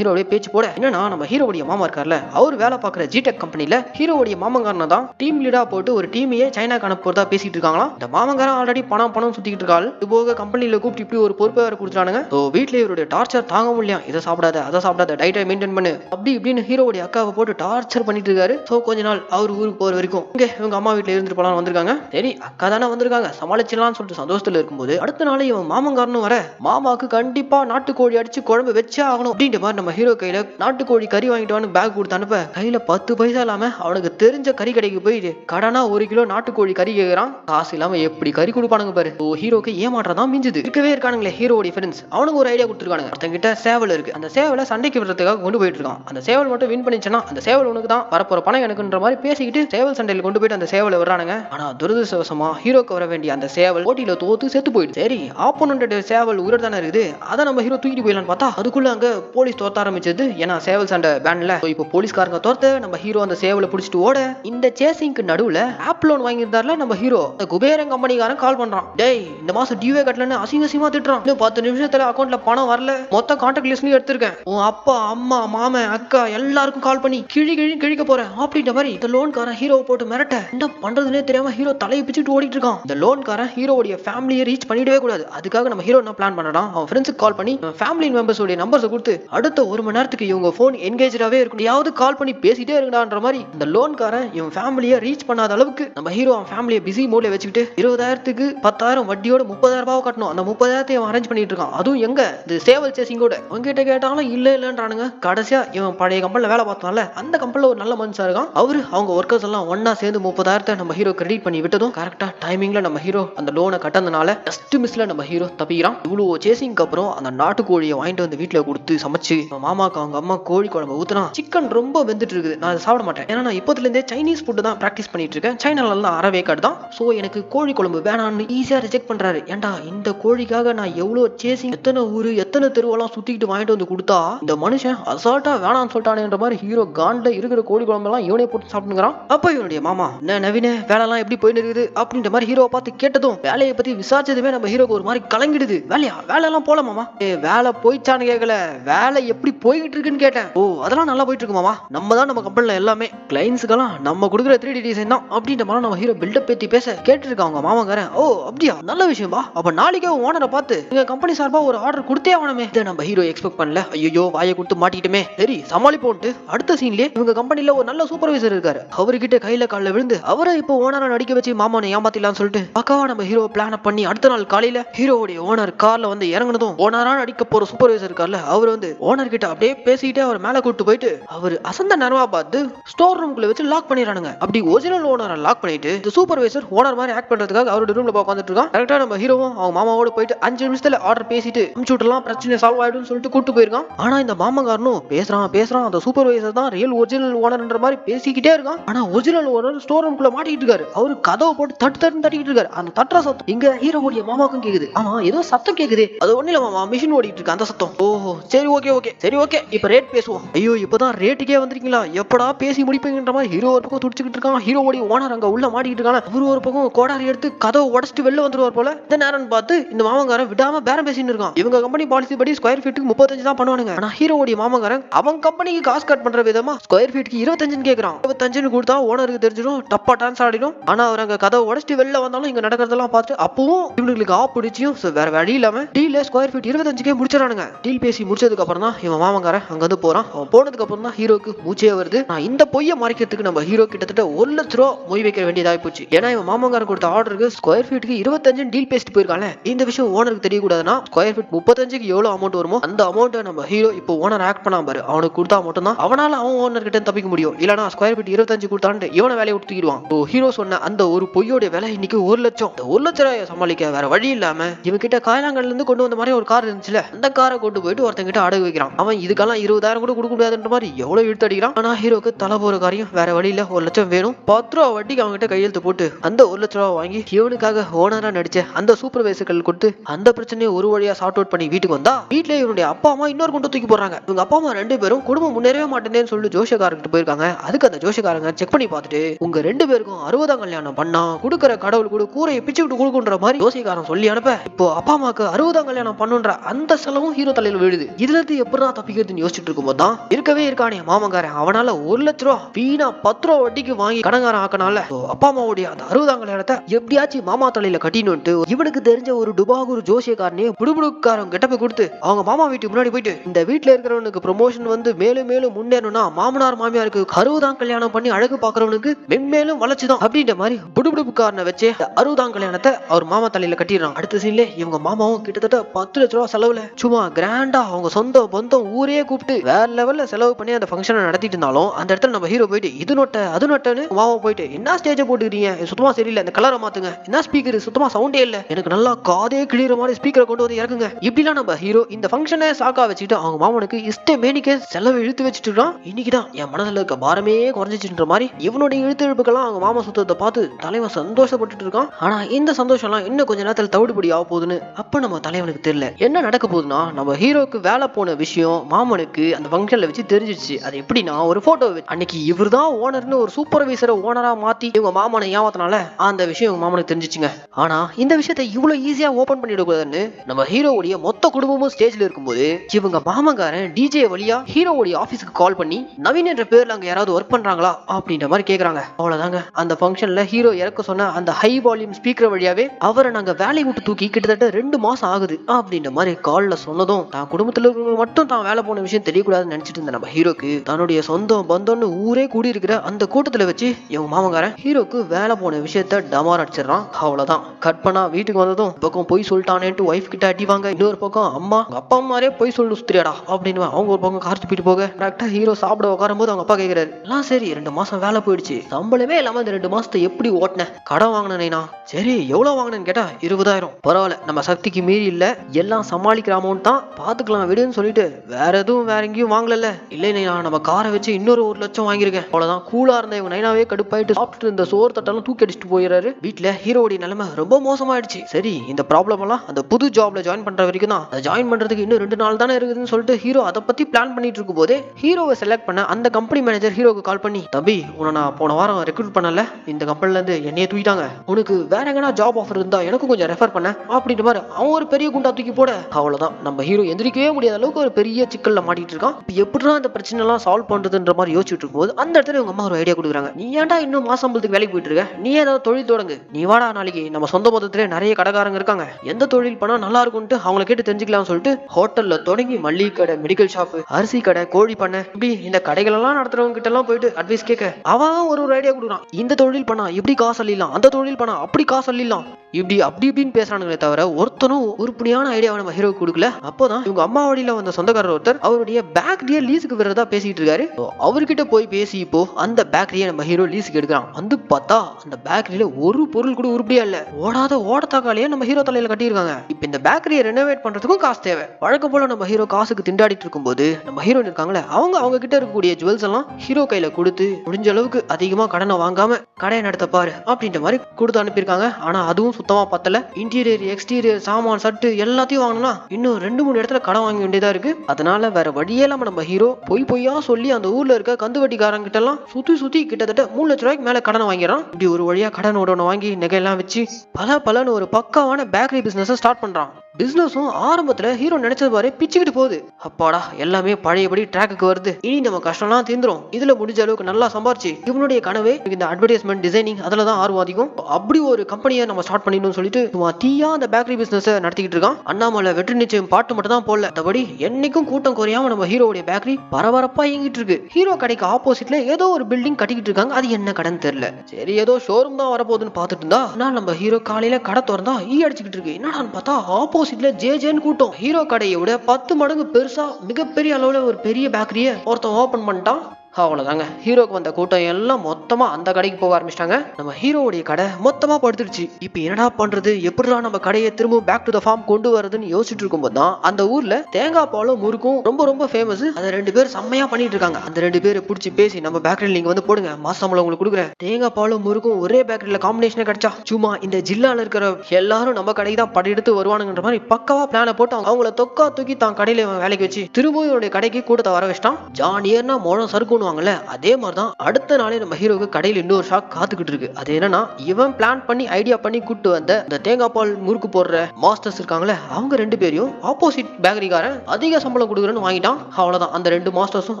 ஹீரோடைய பேச்சு போட. என்னன்னா நம்ம ஹீரோடைய மாமா இருக்கார்ல அவர் வேலை பார்க்குற ஜிடெக் கம்பெனியில ஹீரோடைய மாமங்காரனை தான் டீம் லீடா போட்டு ஒரு டீமையே சைனாக்கு அனுப்புறதா பேசிட்டு இருக்காங்களா இந்த மாமங்காரன் ஆல்ரெடி பணம் பணம் சுத்திக்கிட்டு இருக்காள். இது போக கம்பெனில கூப்பிட்டு இப்படி ஒரு பொறுப்பை வேற கொடுத்துட்டானுங்க. ஸோ வீட்டுல இவருடைய டார்ச்சர் தாங்க முடியல இதை சாப்பிடாத அதை சாப்பிடாத டயட்டை மெயின்டைன் பண்ணு. அப்படி இப்படின்னு ஹீரோடைய அக்காவை போட்டு டார்ச்சர் பண்ணிட்டு இருக்காரு. ஸோ கொஞ்ச நாள் அவர் ஊருக்கு போற வரைக்கும். இங்க இவங்க அம்மா வீட்டுல இருந்துட்டு போலாம் வந்திருக்காங்க. சரி அக்கா தானே வந்திருக்காங்க. சமாளிச்சிடலாம்னு சொல்லிட்டு சந்தோஷத்துல இருக்கும்போது அடுத்த நாள் இவன் மாமங்காரனும் வர. மாமாக்கு கண்டிப்பா நாட்டுக்கோழி அடிச்சு குழம்பு வச்சே ஆகணும். அப்படின்ற மாதிரி நம்ம ஹீரோ கையில நாட்டுக்கோழி கறி வாங்கிட்டு பேக் கொடுத்து அனுப்ப. கையில பத்து பைசா இல்லாம அவனுக்கு தெரிஞ்ச கறி கடைக்கு போயிட்டு கடனா ஒரு கிலோ நாட்டுக்கோழி கறி கேக்குறான். காசு இல்லாம எப்படி கறி கொடுப்பானுங்க பாரு. ஓ ஹீரோக்கு ஏமாற்றதான் மிஞ்சுது. இருக்கவே இருக்கானுங்களே ஹீரோடைய ஃப்ரெண்ட்ஸ் அவனுக்கு ஒரு ஐடியா கொடுத்துருக்கானுங்க. ஒருத்தங்கிட்ட சேவல் இருக்கு. அந்த சேவலை சண்டைக்கு விடுறதுக்காக கொண்டு போயிட்டு இருக்கான். அந்த சேவல் மட்டும் வின் பண்ணிச்சுன்னா அந்த சேவல் உனக்கு தான் வரப்போற பணம் எனக்குன்ற மாதிரி பேசிக்கிட்டு சேவல் சண்டையில் கொண்டு போயிட்டு அந்த சேவலை விடுறானுங்க. ஆனா துரதிருஷ்டவசமா ஹீரோக்கு வர வேண்டிய அந்த சேவல் போட்டியில தோத்து செத்து போயிடுது. சரி ஆப்போனண்ட் சேவல் உயிர் தானே இருக்குது. அதை நம்ம ஹீரோ தூக்கிட்டு போயிடலாம்னு பார்த்தா அதுக்குள்ள அங்க போலீஸ் தோத்த ஆரம்பிச்சது ஏன்னா சேவல் சண்டை பேன்ல இப்போ போலீஸ்காரங்க தோர்த்த நம்ம ஹீரோ அந்த சேவலை பிடிச்சிட்டு ஓட இந்த சேசிங்க்கு நடுவுல ஆப் லோன் வாங்கியிருந்தாருல நம்ம ஹீரோ அந்த குபேரன் கம்பெனிக்காரன் கால் பண்றான் டேய் இந்த மாசம் டியூவே கட்டலன்னு அசிங்க அசிங்கமா திட்டுறான் இன்னும் பத்து நிமிஷத்துல அக்கௌண்ட்ல பணம் வரல மொத்த கான்டாக்ட் லிஸ்ட்லயும் எடுத்திருக்கேன் உன் அப்பா அம்மா மாமன் அக்கா எல்லாருக்கும் கால் பண்ணி கிழி கிழி கிழிக்க போறேன் அப்படின்ற மாதிரி இந்த லோன்காரன் ஹீரோவை போட்டு மிரட்ட என்ன பண்றதுனே தெரியாம ஹீரோ தலையை பிச்சுட்டு ஓடிட்டு இருக்கான் இந்த லோன்காரன் ஹீரோவுடைய ஃபேமிலியை ரீச் பண்ணிடவே கூடாது அதுக்காக நம்ம ஹீரோ என்ன பிளான் பண்ணலாம் அவன் ஃப்ரெண்ட்ஸுக்கு கால் பண்ணி ஃபேமிலி மெம்பர்ஸோடைய நம்பர்ஸை கொடுத்து அடுத்த ஒரு மணி நேரத்துக்கு இவங்க ஃபோன் என்கேஜாவே இருக்கும் யாவது கால் பண்ணி பேசிட்டே இருக்கடான்ற மாதிரி இந்த லோன்காரன் இவன் ஃபேமிலியை ரீச் பண்ணாத அளவுக்கு நம்ம ஹீரோ அவன் ஃபேமிலியை பிஸி மோட்ல வச்சுக்கிட்டு இருபதாயிரத்துக்கு பத்தாயிரம் வட்டியோட முப்பதாயிரம் ரூபாய் கட்டணும். அந்த முப்பதாயிரத்தை அவன் அரேஞ்ச் பண்ணிட்டு இருக்கான். அதுவும் எங்க? இது சேவல் சேசிங்கோட அவங்ககிட்ட கேட்டாலும் இல்ல இல்லன்றானுங்க. கடைசியா இவன் பழைய கம்பெனில வேலை பார்த்தான்ல அந்த கம்பெனில ஒரு நல்ல மனுஷா இருக்கான். அவரு அவங்க ஒர்க்கர்ஸ் எல்லாம் ஒன்னா சேர்ந்து முப்பதாயிரத்தை நம்ம ஹீரோ கிரெடிட் பண்ணி விட்டதும் கரெக்டா டைமிங்ல நம்ம ஹீரோ அந்த லோனை கட்டறதுனால ஜஸ்ட் மிஸ்ல நம்ம ஹீரோ தப்பிக்கிறான். இவ்வளவு சேசிங்க்கு அப்புறம் அந்த நாட்டுக்கோழியை வாங்கிட்டு வந்து வீட்டுல கொடுத்து சமைச்சு மாமாக்கு அவங்க அம்மா கோழி குழம்பு ஊத்துனா சிக்கன் ரொம்ப வெந்துட்டு இருக்குது. நான் சாப்பிட மாட்டேன். ஏன்னா நான் இப்போதுலேருந்தே சைனீஸ் ஃபுட்டு தான் ப்ராக்டிஸ் பண்ணிட்டு இருக்கேன். சைனால எல்லாம் அறவே கார்டு தான் ஸோ எனக்கு கோழி குழம்பு வேணாம்னு ஈஸியா ரிஜெக்ட் பண்றாரு. ஏன்டா இந்த கோழிக்காக நான் எவ்வளவு சேசிங் எத்தனை ஊரு எத்தனை தெருவெல்லாம் சுத்திக்கிட்டு வாங்கிட்டு வந்து கொடுத்தா இந்த மனுஷன் அசால்ட்டா வேணாம்னு சொல்லிட்டானேன்ற மாதிரி ஹீரோ காண்ட இருக்கிற கோழி குழம்பெல்லாம் இவனே போட்டு சாப்பிட்டுங்கிறான் அப்ப இவனுடைய மாமா என்ன நவீன வேலைலாம் எப்படி போயிட்டு இருக்குது? அப்படின்ற மாதிரி ஹீரோவை பார்த்து கேட்டதும் வேலையை பத்தி விசாரிச்சதுமே நம்ம ஹீரோக்கு ஒரு மாதிரி கலங்கிடுது. வேலையா? வேலையெல்லாம் போல மாமா. வேலை போயிச்சான்னு கேட்கல வேலை எப்படி போய்கிட்டு இருக்குன்னு கேட்டேன். ஓ அதெல்லாம் நல்லா போயிட்டு இருக்கு மாமா. நம்ம தான் நம்ம கம்பெனில எல்லாமே. கிளைண்ட்ஸுக்கெல்லாம் நம்ம கொடுக்குற த்ரீ டி டிசைன் தான் அப்படின்ற மாதிரி நம்ம ஹீரோ பில்டப் பத்தி பேச கேட்டு இருக்காங்க மாமாக்காரன் ஓ அப்படியா? நல்ல விஷயம்பா அப்ப நாளைக்கே ஓனரை பார்த்து எங்க கம்பெனி சார்பா ஒரு ஆர்டர் கொடுத்தே ஆகணுமே. இதை நம்ம ஹீரோ எக்ஸ்பெக்ட் பண்ணல. ஐயோ வாயை கொடுத்து மாட்டிக்கிட்டுமே. சரி சமாளிப்போன்ட்டு அடுத்த சீன்லயே இவங்க கம்பெனில ஒரு நல்ல சூப்பர்வைசர் இருக்காரு. அவர்கிட்ட கையில காலில் விழுந்து அவரை இப்போ ஓனரை நடிக்க வச்சு மாமானை ஏமாத்திடலாம்னு சொல்லிட்டு பக்காவா நம்ம ஹீரோ பிளான பண்ணி அடுத்த நாள் காலையில ஹீரோவுடைய ஓனர் கார்ல வந்து இறங்குனதும் ஓனரா அடிக்க போற சூப்பர்வைசர் இருக்கார்ல அவர் வந்து ஓனர் கிட்ட அப்படியே பேசிக்கிட்டே அவர் மேல கூட்டு போயிட்டு அவர் அசந்த நனவா பார்த்து ஸ்டோர் ரூம்குள்ள வச்சு லாக் பண்ணிடுறானுங்க. அப்படி ஒரிஜினல் ஓனரை லாக் பண்ணிட்டு இந்த சூப்பர்வைசர் ஓனர் மாதிரி ஆக்ட் பண்றதுக்காக அவரோட ரூம்ல உட்காந்துட்டு இருக்கான். கரெக்டா நம்ம ஹீரோவும் அவங்க மாமாவோட போயிட்டு அஞ்சு நிமிஷத்துல ஆர்டர் பேசிட்டு அமுச்சு விட்டுலாம் பிரச்சனை சால்வ் ஆயிடும்னு சொல்லிட்டு கூட்டு போயிருக்கான். ஆனா இந்த மாமகாரனும் பேசுறான் பேசுறான். அந்த சூப்பர்வைசர் தான் ரியல் ஒரிஜினல் ஓனர்ன்ற மாதிரி பேசிக்கிட்டே இருக்கான். ஆனா ஒரிஜினல் ஓனர் ஸ்டோர் ரூம்குள்ள மாட்டிக்கிட்டு இருக்காரு. அவரு கதவை போட்டு தட்டு தட்டு தட்டிக்கிட்டு இருக்காரு. அந்த தட்டுற சத்தம் இங்க ஹீரோவுடைய மாமாவுக்கும் கேக்குது. ஆமா ஏதோ சத்தம் கேக்குது. அது ஒண்ணு இல்ல மாமா மிஷின் ஓடிட்டு இருக்கு அந்த சத்தம். ஓஹோ சரி ஓகே ஓகே சரி ஓகே இப்ப ரேட் பேசுவோம். ஐயோ இப்பதான் ரேட்டுக்கே வந்திருக்கீங்களா? எப்படா பேசி முடிப்பீங்கன்ற மாதிரி ஹீரோ ஒரு பக்கம் துடிச்சுக்கிட்டு இருக்கான் ஹீரோவோடைய ஓனர் அங்க உள்ள மாட்டிக்கிட்டு இருக்காங்க அவரு ஒரு பக்கம் கோடாரி எடுத்து கதவை உடச்சிட்டு வெளில வந்துருவார் போல. இந்த நேரம் பார்த்து இந்த மாமங்காரன் விடாம பேரம் பேசின்னு இருக்கான். இவங்க கம்பெனி பாலிசி படி ஸ்கொயர் ஃபீட்டுக்கு முப்பத்தஞ்சு தான் பண்ணுவானுங்க. ஆனா ஓடி மாமங்காரன் அவன் கம்பெனிக்கு காசு கட் பண்ற விதமா ஸ்கொயர் ஃபீட்டுக்கு இருபத்தஞ்சுன்னு கேட்கறான் இருபத்தஞ்சுன்னு கொடுத்தா ஓனருக்கு தெரிஞ்சிடும் டப்பா டான்ஸ் ஆடிடும். ஆனா அவர் அங்க கதவை உடச்சிட்டு வெளில வந்தாலும் இங்க நடக்கிறதெல்லாம் பார்த்து அப்பவும் இவங்களுக்கு ஆப் பிடிச்சியும் வேற வழி இல்லாம டீல ஸ்கொயர் ஃபீட் இருபத்தஞ்சுக்கே முடிச்சிடறானுங்க. டீல் பேசி முடிச்சதுக்கு அப்புறம் தான் இவன் மாமங்காரன் அங்க வந்து போறான். அவன் போனதுக்கு அப்புறம் தான் ஹீரோக்கு மூச்சே வருது. நான் இந்த பொய்யை மறைக்கிறதுக்கு நம்ம ஹீரோ கிட்டத்தட்ட ஒரு லட்ச ரூபா மொய் வைக்க வேண்டியதாக போச்சு. ஏன்னா இவன் மாமங்காரன் கொடுத்த ஆர்டருக்கு ஸ்கொயர் ஃபீட்டுக்கு இருபத்தஞ்சு டீல் பேசிட்டு போயிருக்காங்க இந்த விஷயம் ஓனருக்கு தெரியக்கூடாதுன்னா ஸ்கொயர் ஃபீட் முப்பத்தஞ்சுக்கு எவ்வளவு அமௌண்ட் வருமோ அந்த அமௌண்ட்டை நம்ம ஹீரோ இப்போ ஓனர் ஆக்ட் பண்ணாம பாரு. அவனுக்கு கொடுத்தா மட்டும் தான் அவனால அவன் ஓனர் கிட்ட தப்பிக்க முடியும். இல்லனா ஸ்கொயர் ஃபீட் இருபத்தஞ்சு கொடுத்தான்ட்டு இவனை வேலையை விட்டுக்கிடுவான் இப்போ ஹீரோ சொன்ன அந்த ஒரு பொய்யோட விலை இன்னைக்கு ஒரு லட்சம். ஒரு லட்ச ரூபாயை சமாளிக்க வேற வழி இல்லாம இவன் கிட்ட காயலாங்கல்ல இருந்து கொண்டு வந்த மாதிரி ஒரு கார் இருந்துச்சுல? அந்த காரை கொண்டு போயிட்டு ஒருத்தங்கிட்ட அடகு வைக்கிறான். அவன் இதுக்கெல்லாம் இருபதாயிரம் கூட கொடுக்க முடியாதுன்ற மாதிரி எவ்வளவு இழுத்து அடிக்கிறான். ஆனா ஹீரோக்கு தலை போற காரியம் வேற வழியில ஒரு லட்சம் வேணும். பத்து ரூபா வட்டிக்கு அவங்க கிட்ட கையெழுத்து போட்டு அந்த ஒரு லட்ச ரூபா வாங்கி இவனுக்காக ஓனரா நடிச்ச அந்த சூப்பர்வைசர்கள் கொடுத்து அந்த பிரச்சனையை ஒரு வழியா சார்ட் அவுட் பண்ணி வீட்டுக்கு வந்தா வீட்டுல இவனுடைய அப்பா அம்மா இன்னொரு கொண்டு தூக்கி போடுறாங்க. இவங்க அப்பா அம்மா ரெண்டு பேரும் குடும்பம் முன்னேறவே மாட்டேன்னு சொல்லி ஜோஷக்காரங்கிட்ட போயிருக்காங்க. அதுக்கு அந்த ஜோஷக்காரங்க செக் பண்ணி பார்த்துட்டு உங்க ரெண்டு பேருக்கும் அறுபதாம் கல்யாணம் பண்ணா கொடுக்குற கடவுள் கூட கூரையை பிச்சு விட்டு கொடுக்குன்ற மாதிரி ஜோசிக்காரன் சொல்லி அனுப்ப இப்போ அப்பா அம்மாக்கு அறுபதாம் கல்யாணம் பண்ணுன்ற அந்த செலவும் ஹீரோ தலையில விழுது. இதுல இருந்து எப்படா தப்பிக்கிறதுன்னு யோசிச்சுட்டு இருக்கும்போது தான் இருக்கவே இருக்கானே மாமங்காரன் அவனால ஒரு லட்ச ரூபா வீணா பத்து ரூபா வட்டிக்கு வாங்கி கடங்காரன் ஆக்கனால அப்பா அம்மாவுடைய அந்த அறுபதாம் கல்யாணத்தை எப்படியாச்சும் மாமா தலையில கட்டினுட்டு இவனுக்கு தெரிஞ்ச ஒரு டுபாகூர் ஜோசியக்காரனே புடுபுடுக்காரன் போய் கொடுத்து அவங்க மாமா வீட்டுக்கு முன்னாடி போயிட்டு இந்த வீட்டுல இருக்கிறவனுக்கு ப்ரொமோஷன் வந்து மேலும் மேலும் முன்னேறணும்னா மாமனார் மாமியாருக்கு அறுபதாம் கல்யாணம் பண்ணி அழகு பாக்குறவனுக்கு மென்மேலும் வளர்ச்சிதான் அப்படின்ற மாதிரி புடுபுடுப்புக்காரனை வச்சே அறுபதாம் கல்யாணத்தை அவர் மாமா தலையில கட்டிடுறான். அடுத்த சீன்ல இவங்க மாமாவும் கிட்டத்தட்ட பத்து லட்ச ரூபா செலவுல. சும்மா கிராண்டா அவங்க சொந்த பொந்தம் ஊரே கூப்பிட்டு வேற லெவல்ல செலவு பண்ணி அந்த ஃபங்க்ஷனை நடத்திட்டு இருந்தாலும் அந்த இடத்துல நம்ம ஹீரோ போயிட்டு இது நொட்ட அது நொட்டன்னு மாமா போயிட்டு என்ன ஸ்டேஜை போட்டுக்கிறீங்க? சுத்தமா சரியில்லை இந்த கலரை மாத்துங்க. என்ன ஸ்பீக்கர் சுத்தமா சவுண்டே இல்ல. எனக்கு நல்லா காதே கிளியற மாதிரி ஸ்பீக்கரை கொண்டு வந்து இறக்குங்க. இப்படிலாம் நம்ம ஹீரோ இந்த ஃபங்க்ஷனை சாக்கா வச்சுட்டு அவங்க மாமனுக்கு இஷ்ட மேனிக்கே செலவு இழுத்து வச்சுட்டு இருக்கான். இன்னைக்குதான் என் மனதில் இருக்க பாரமே குறைஞ்சிச்சுன்ற மாதிரி இவனுடைய இழுத்து இழுப்புக்கெல்லாம் அவங்க மாமா சுத்தத்தை பார்த்து தலைவன் சந்தோஷப்பட்டுட்டு இருக்கான். ஆனா இந்த சந்தோஷம்லாம் இன்னும் கொஞ்ச நேரத்தில் தவிடுபடி ஆக போகுதுன்னு அப்ப நம்ம தலைவனுக்கு தெரியல. என்ன நடக்க போகுதுன்னா நம்ம ஹீரோக்கு வேலை போன விஷயம் மாமனுக்கு அந்த ஃபங்க்ஷனில் வச்சு தெரிஞ்சிச்சு அது எப்படின்னா ஒரு ஃபோட்டோ அன்னைக்கு இவர் தான் ஓனர்னு ஒரு சூப்பர்வைசரை ஓனராக மாற்றி இவங்க மாமனை ஏமாத்தினால அந்த விஷயம் இவங்க மாமனுக்கு தெரிஞ்சிச்சுங்க. ஆனால் இந்த விஷயத்தை இவ்வளோ ஈஸியாக ஓப்பன் பண்ணிடக்கூடாதுன்னு நம்ம ஹீரோவுடைய மொத்த குடும்பமும் ஸ்டேஜில் இருக்கும்போது இவங்க மாமங்காரன் டிஜே வழியா ஹீரோவுடைய ஆஃபீஸுக்கு கால் பண்ணி நவீன் என்ற பேரில் அங்கே யாராவது ஒர்க் பண்ணுறாங்களா அப்படின்ற மாதிரி கேட்குறாங்க அவ்வளோதாங்க அந்த ஃபங்க்ஷனில் ஹீரோ இறக்க சொன்ன அந்த ஹை வால்யூம் ஸ்பீக்கர் வழியாவே அவரை நாங்கள் வேலையை விட்டு தூக்கி கிட்டத்தட்ட ரெண்டு மாதம் ஆகுது அப்படின்ற மாதிரி காலில் சொன்னதும் தான் குடும்பத்துல இருக்கிறவங்க மட்டும் தான் வேலை போன விஷயம் தெரியக்கூடாதுன்னு நினைச்சிட்டு இருந்த நம்ம ஹீரோக்கு. தன்னுடைய சொந்தம் பந்தம்னு ஊரே கூடி இருக்கிற அந்த கூட்டத்துல வச்சு இவங்க மாமங்காரன் ஹீரோக்கு வேலை போன விஷயத்த டமார் அடிச்சிடறான். அவ்வளவுதான். கட் பண்ணா வீட்டுக்கு வந்ததும் பக்கம் போய் சொல்லிட்டானேன்ட்டு ஒய்ஃப் கிட்ட அடிவாங்க இன்னொரு பக்கம் அம்மா அப்பா அம்மாரே போய் சொல்லு சுத்திரியாடா அப்படின்னு அவங்க ஒரு பக்கம் கார் போயிட்டு போக கரெக்டா ஹீரோ சாப்பிட உட்காரும் போது அவங்க அப்பா கேட்கிறாரு எல்லாம் சரி ரெண்டு மாசம் வேலை போயிடுச்சு. சம்பளமே இல்லாம இந்த ரெண்டு மாசத்தை எப்படி ஓட்டினேன் கடன் வாங்கினேனா சரி எவ்வளவு வாங்கினேன்னு கேட்டா இருபதாயிரம். பரவாயில்ல நம்ம சக்திக்கு மீறி இல்ல எல்லாம் சமாளிக்கிற அமௌண்ட் தான் பாத்துக்கலாம் விடுன்னு சொல்லிட்டு வேற எதுவும் வேற எங்கேயும் வாங்கல இல்லை நைனா நம்ம காரை வச்சு இன்னொரு ஒரு லட்சம் வாங்கியிருக்கேன். அவ்வளவுதான். கூலா இருந்த இவங்க நைனாவே கடுப்பாயிட்டு சாப்பிட்டு இருந்த சோறு தட்டெல்லாம் தூக்கி அடிச்சுட்டு போயிடுறாரு. வீட்டுல ஹீரோடைய நிலைமை ரொம்ப மோசமாயிடுச்சு. சரி இந்த ப்ராப்ளம் எல்லாம் அந்த புது ஜாப்ல ஜாயின் பண்ற வரைக்கும் தான். அதை ஜாயின் பண்றதுக்கு இன்னும் ரெண்டு நாள் தானே இருக்குதுன்னு சொல்லிட்டு ஹீரோ அதை பத்தி பிளான் பண்ணிட்டு இருக்கும் போதே ஹீரோவை செலக்ட் பண்ண அந்த கம்பெனி மேனேஜர் ஹீரோக்கு கால் பண்ணி தம்பி உன்னை நான் போன வாரம் ரெக்ரூட் பண்ணல. இந்த கம்பெனில இருந்து என்னையே தூக்கிட்டாங்க. உனக்கு வேற எங்கன்னா ஜாப் ஆஃபர் இருந்தா எனக்கும் கொஞ்சம் ரெஃபர் பண்ண. அப்படின்ற மாதிரி அவன் ஒரு பெரிய குண்டா தூக்கி போட அவ்வளவுதான். நம்ம ஹீரோ எந்திரிக்கவே முடியாத அளவுக்கு ஒரு பெரிய சிக்கலில் மாட்டிட்டு இருக்கான். இப்போ எப்படிலாம் அந்த பிரச்சனை எல்லாம் சால்வ் பண்ணுறதுன்ற மாதிரி யோசிச்சுட்டு இருக்கும்போது அந்த இடத்துல இவங்க அம்மா ஒரு ஐடியா கொடுக்குறாங்க. நீ ஏன்டா இன்னும் மாசம் சம்பளத்துக்கு வேலைக்கு போயிட்டு இருக்க? நீ ஏதாவது தொழில் தொடங்கு. நீ வாடா நாளைக்கு. நம்ம சொந்த மொத்தத்திலே நிறைய கடைக்காரங்க இருக்காங்க. எந்த தொழில் பணம் நல்லா இருக்கும்ட்டு அவங்கள கேட்டு தெரிஞ்சுக்கலாம்னு சொல்லிட்டு ஹோட்டல்ல தொடங்கி மல்லிகை கடை மெடிக்கல் ஷாப்பு அரிசி கடை கோழி பண்ணை இப்படி இந்த கடைகள் எல்லாம் நடத்துறவங்க கிட்ட எல்லாம் போயிட்டு அட்வைஸ் கேட்க அவன் ஒரு ஒரு ஐடியா கொடுக்குறான். இந்த தொழில் பண்ணா இப்படி காசு அள்ளிடலாம். அந்த தொழில் பண்ணா அப்படி காசு அள்ளிடலாம். இப்படி அப்படி இப்படின்னு பேசுறானுங்களே தவிர ஒருத்தனும் உருப்படியான ஐடியாவை நம்ம ஆதரவு கொடுக்கல. அப்போதான் இவங்க அம்மா வழியில வந்த சொந்தக்காரர் ஒருத்தர் அவருடைய பேக்கரியை லீஸுக்கு விடுறதா பேசிட்டு இருக்காரு. அவர்கிட்ட போய் பேசி இப்போ அந்த பேக்கரியை நம்ம ஹீரோ லீஸுக்கு எடுக்கிறான். வந்து பார்த்தா அந்த பேக்கரியில ஒரு பொருள் கூட உருப்படியா இல்ல. ஓடாத ஓடத்தாக்காலேயே நம்ம ஹீரோ தலையில கட்டியிருக்காங்க. இப்போ இந்த பேக்கரியை ரெனோவேட் பண்றதுக்கும் காசு தேவை. வழக்கம் போல நம்ம ஹீரோ காசுக்கு திண்டாடிட்டு இருக்கும்போது நம்ம ஹீரோயின் இருக்காங்களே அவங்க அவங்க கிட்ட இருக்கக்கூடிய ஜுவல்ஸ் எல்லாம் ஹீரோ கையில கொடுத்து முடிஞ்ச அளவுக்கு அதிகமா கடனை வாங்காம கடையை நடத்த பாரு அப்படின்ற மாதிரி கொடுத்து அனுப்பியிருக்காங்க. ஆனா அதுவும் சுத்தமா பத்தல. இன்டீரியர் எக்ஸ்டீரியர் சாமான் சட்டு எல்லாத்தையும் வாங்கினா இன்னும் ரெண்டு மூணு இடத்துல கடன் வாங்க வேண்டியதா இருக்கு. அதனால வேற வழியே இல்லாம நம்ம ஹீரோ பொய் பொய்யா சொல்லி அந்த ஊர்ல இருக்க கந்து வட்டிக்காரங்க கிட்ட எல்லாம் சுத்தி சுத்தி கிட்டத்தட்ட மூணு லட்ச ரூபாய்க்கு மேல கடன் வாங்கிறான் இப்படி ஒரு வழியா கடன் உடனே வாங்கி நகையெல்லாம் வச்சு பல பலன்னு ஒரு பக்காவான பேக்கரி பிசினஸ் ஸ்டார்ட் பண்றான். பிசினஸும் ஆரம்பத்துல ஹீரோ நினைச்சது பாரு பிச்சுக்கிட்டு போகுது. அப்பாடா எல்லாமே பழையபடி ட்ராக்குக்கு வருது. இனி நம்ம கஷ்டம்லாம் தீந்துரும். இதுல முடிஞ்ச அளவுக்கு நல்லா சம்பாரிச்சு இவனுடைய கனவே இந்த அட்வர்டைஸ்மெண்ட் டிசைனிங் அதுல தான் ஆர்வம் அதிகம். அப்படி ஒரு கம்பெனியை நம்ம ஸ்டார்ட் பண்ணிடணும்னு சொல்லிட்டு சும்மா தீயா அந்த பேக்கரி பிசினஸ் நடத்திக்கிட்டு இருக்கான். அண்ணாமலை வெற்றி நிச்சயம் பாட்டு மட்டும் தான் போடல. மற்றபடி என்னைக்கும் கூட்டம் குறையாம நம்ம ஹீரோவுடைய பேக்கரி பரபரப்பா இயங்கிட்டு இருக்கு. ஹீரோ கடைக்கு ஆப்போசிட்ல ஏதோ ஒரு பில்டிங் கட்டிக்கிட்டு இருக்காங்க. அது என்ன கடன் தெரியல. சரி ஏதோ ஷோரூம் தான் வரப்போகுதுன்னு பார்த்துட்டு இருந்தா ஆனா நம்ம ஹீரோ காலையில கடை திறந்தா ஈ அடிச்சுக்கிட்டு இருக்கு. என்னடான்னு பார்த்தா ஆப்போசிட்ல ஜே கூட்டம். ஹீரோ கடையை விட பத்து மடங்கு பெருசா மிகப்பெரிய அளவுல ஒரு பெரிய பேக்கரியை ஒருத்தன் ஓபன் பண்ணிட்டான். அவ்வளோதாங்க ஹீரோக்கு வந்த கூட்டம் எல்லாம் மொத்தமாக அந்த கடைக்கு போக ஆரம்பிச்சிட்டாங்க. நம்ம ஹீரோவுடைய கடை மொத்தமாக படுத்துடுச்சு இப்போ என்னடா பண்ணுறது எப்படிடா நம்ம கடையை திரும்ப பேக் டு த ஃபார்ம் கொண்டு வரதுன்னு யோசிச்சுட்டு இருக்கும்போது தான் அந்த ஊரில் தேங்காய் பாலும் முறுக்கும் ரொம்ப ரொம்ப ஃபேமஸ் அதை ரெண்டு பேர் செம்மையாக பண்ணிட்டு இருக்காங்க. அந்த ரெண்டு பேரை பிடிச்சி பேசி நம்ம பேக்கரியில் நீங்கள் வந்து போடுங்க. மாசம் உங்களுக்கு கொடுக்குறேன். தேங்காய் பாலும் முறுக்கும் ஒரே பேக்கரியில் காம்பினேஷனே கிடைச்சா சும்மா இந்த ஜில்லாவில் இருக்கிற எல்லாரும் நம்ம கடைக்கு தான் படையெடுத்து வருவானுங்கிற மாதிரி பக்கவாக பிளானை போட்டு அவங்க- அவங்கள தொக்கா தூக்கி தான் கடையில் வேலைக்கு வச்சு திரும்பவும் இவனுடைய கடைக்கு கூட்டத்தை வர வச்சிட்டான். ஜான் ஏர்னா மோழம் சறுக்கணும் பண்ணுவாங்கல்ல அதே மாதிரி தான் அடுத்த நாளே நம்ம ஹீரோக்கு கடையில் இன்னொரு ஷாக் காத்துக்கிட்டு இருக்கு. அது என்னன்னா இவன் பிளான் பண்ணி ஐடியா பண்ணி கூட்டு வந்த இந்த தேங்காய் பால் முறுக்கு போடுற மாஸ்டர்ஸ் இருக்காங்களே அவங்க ரெண்டு பேரையும் ஆப்போசிட் பேக்கரிக்காரன் அதிக சம்பளம் கொடுக்குறேன்னு வாங்கிட்டான். அவ்வளவுதான். அந்த ரெண்டு மாஸ்டர்ஸும்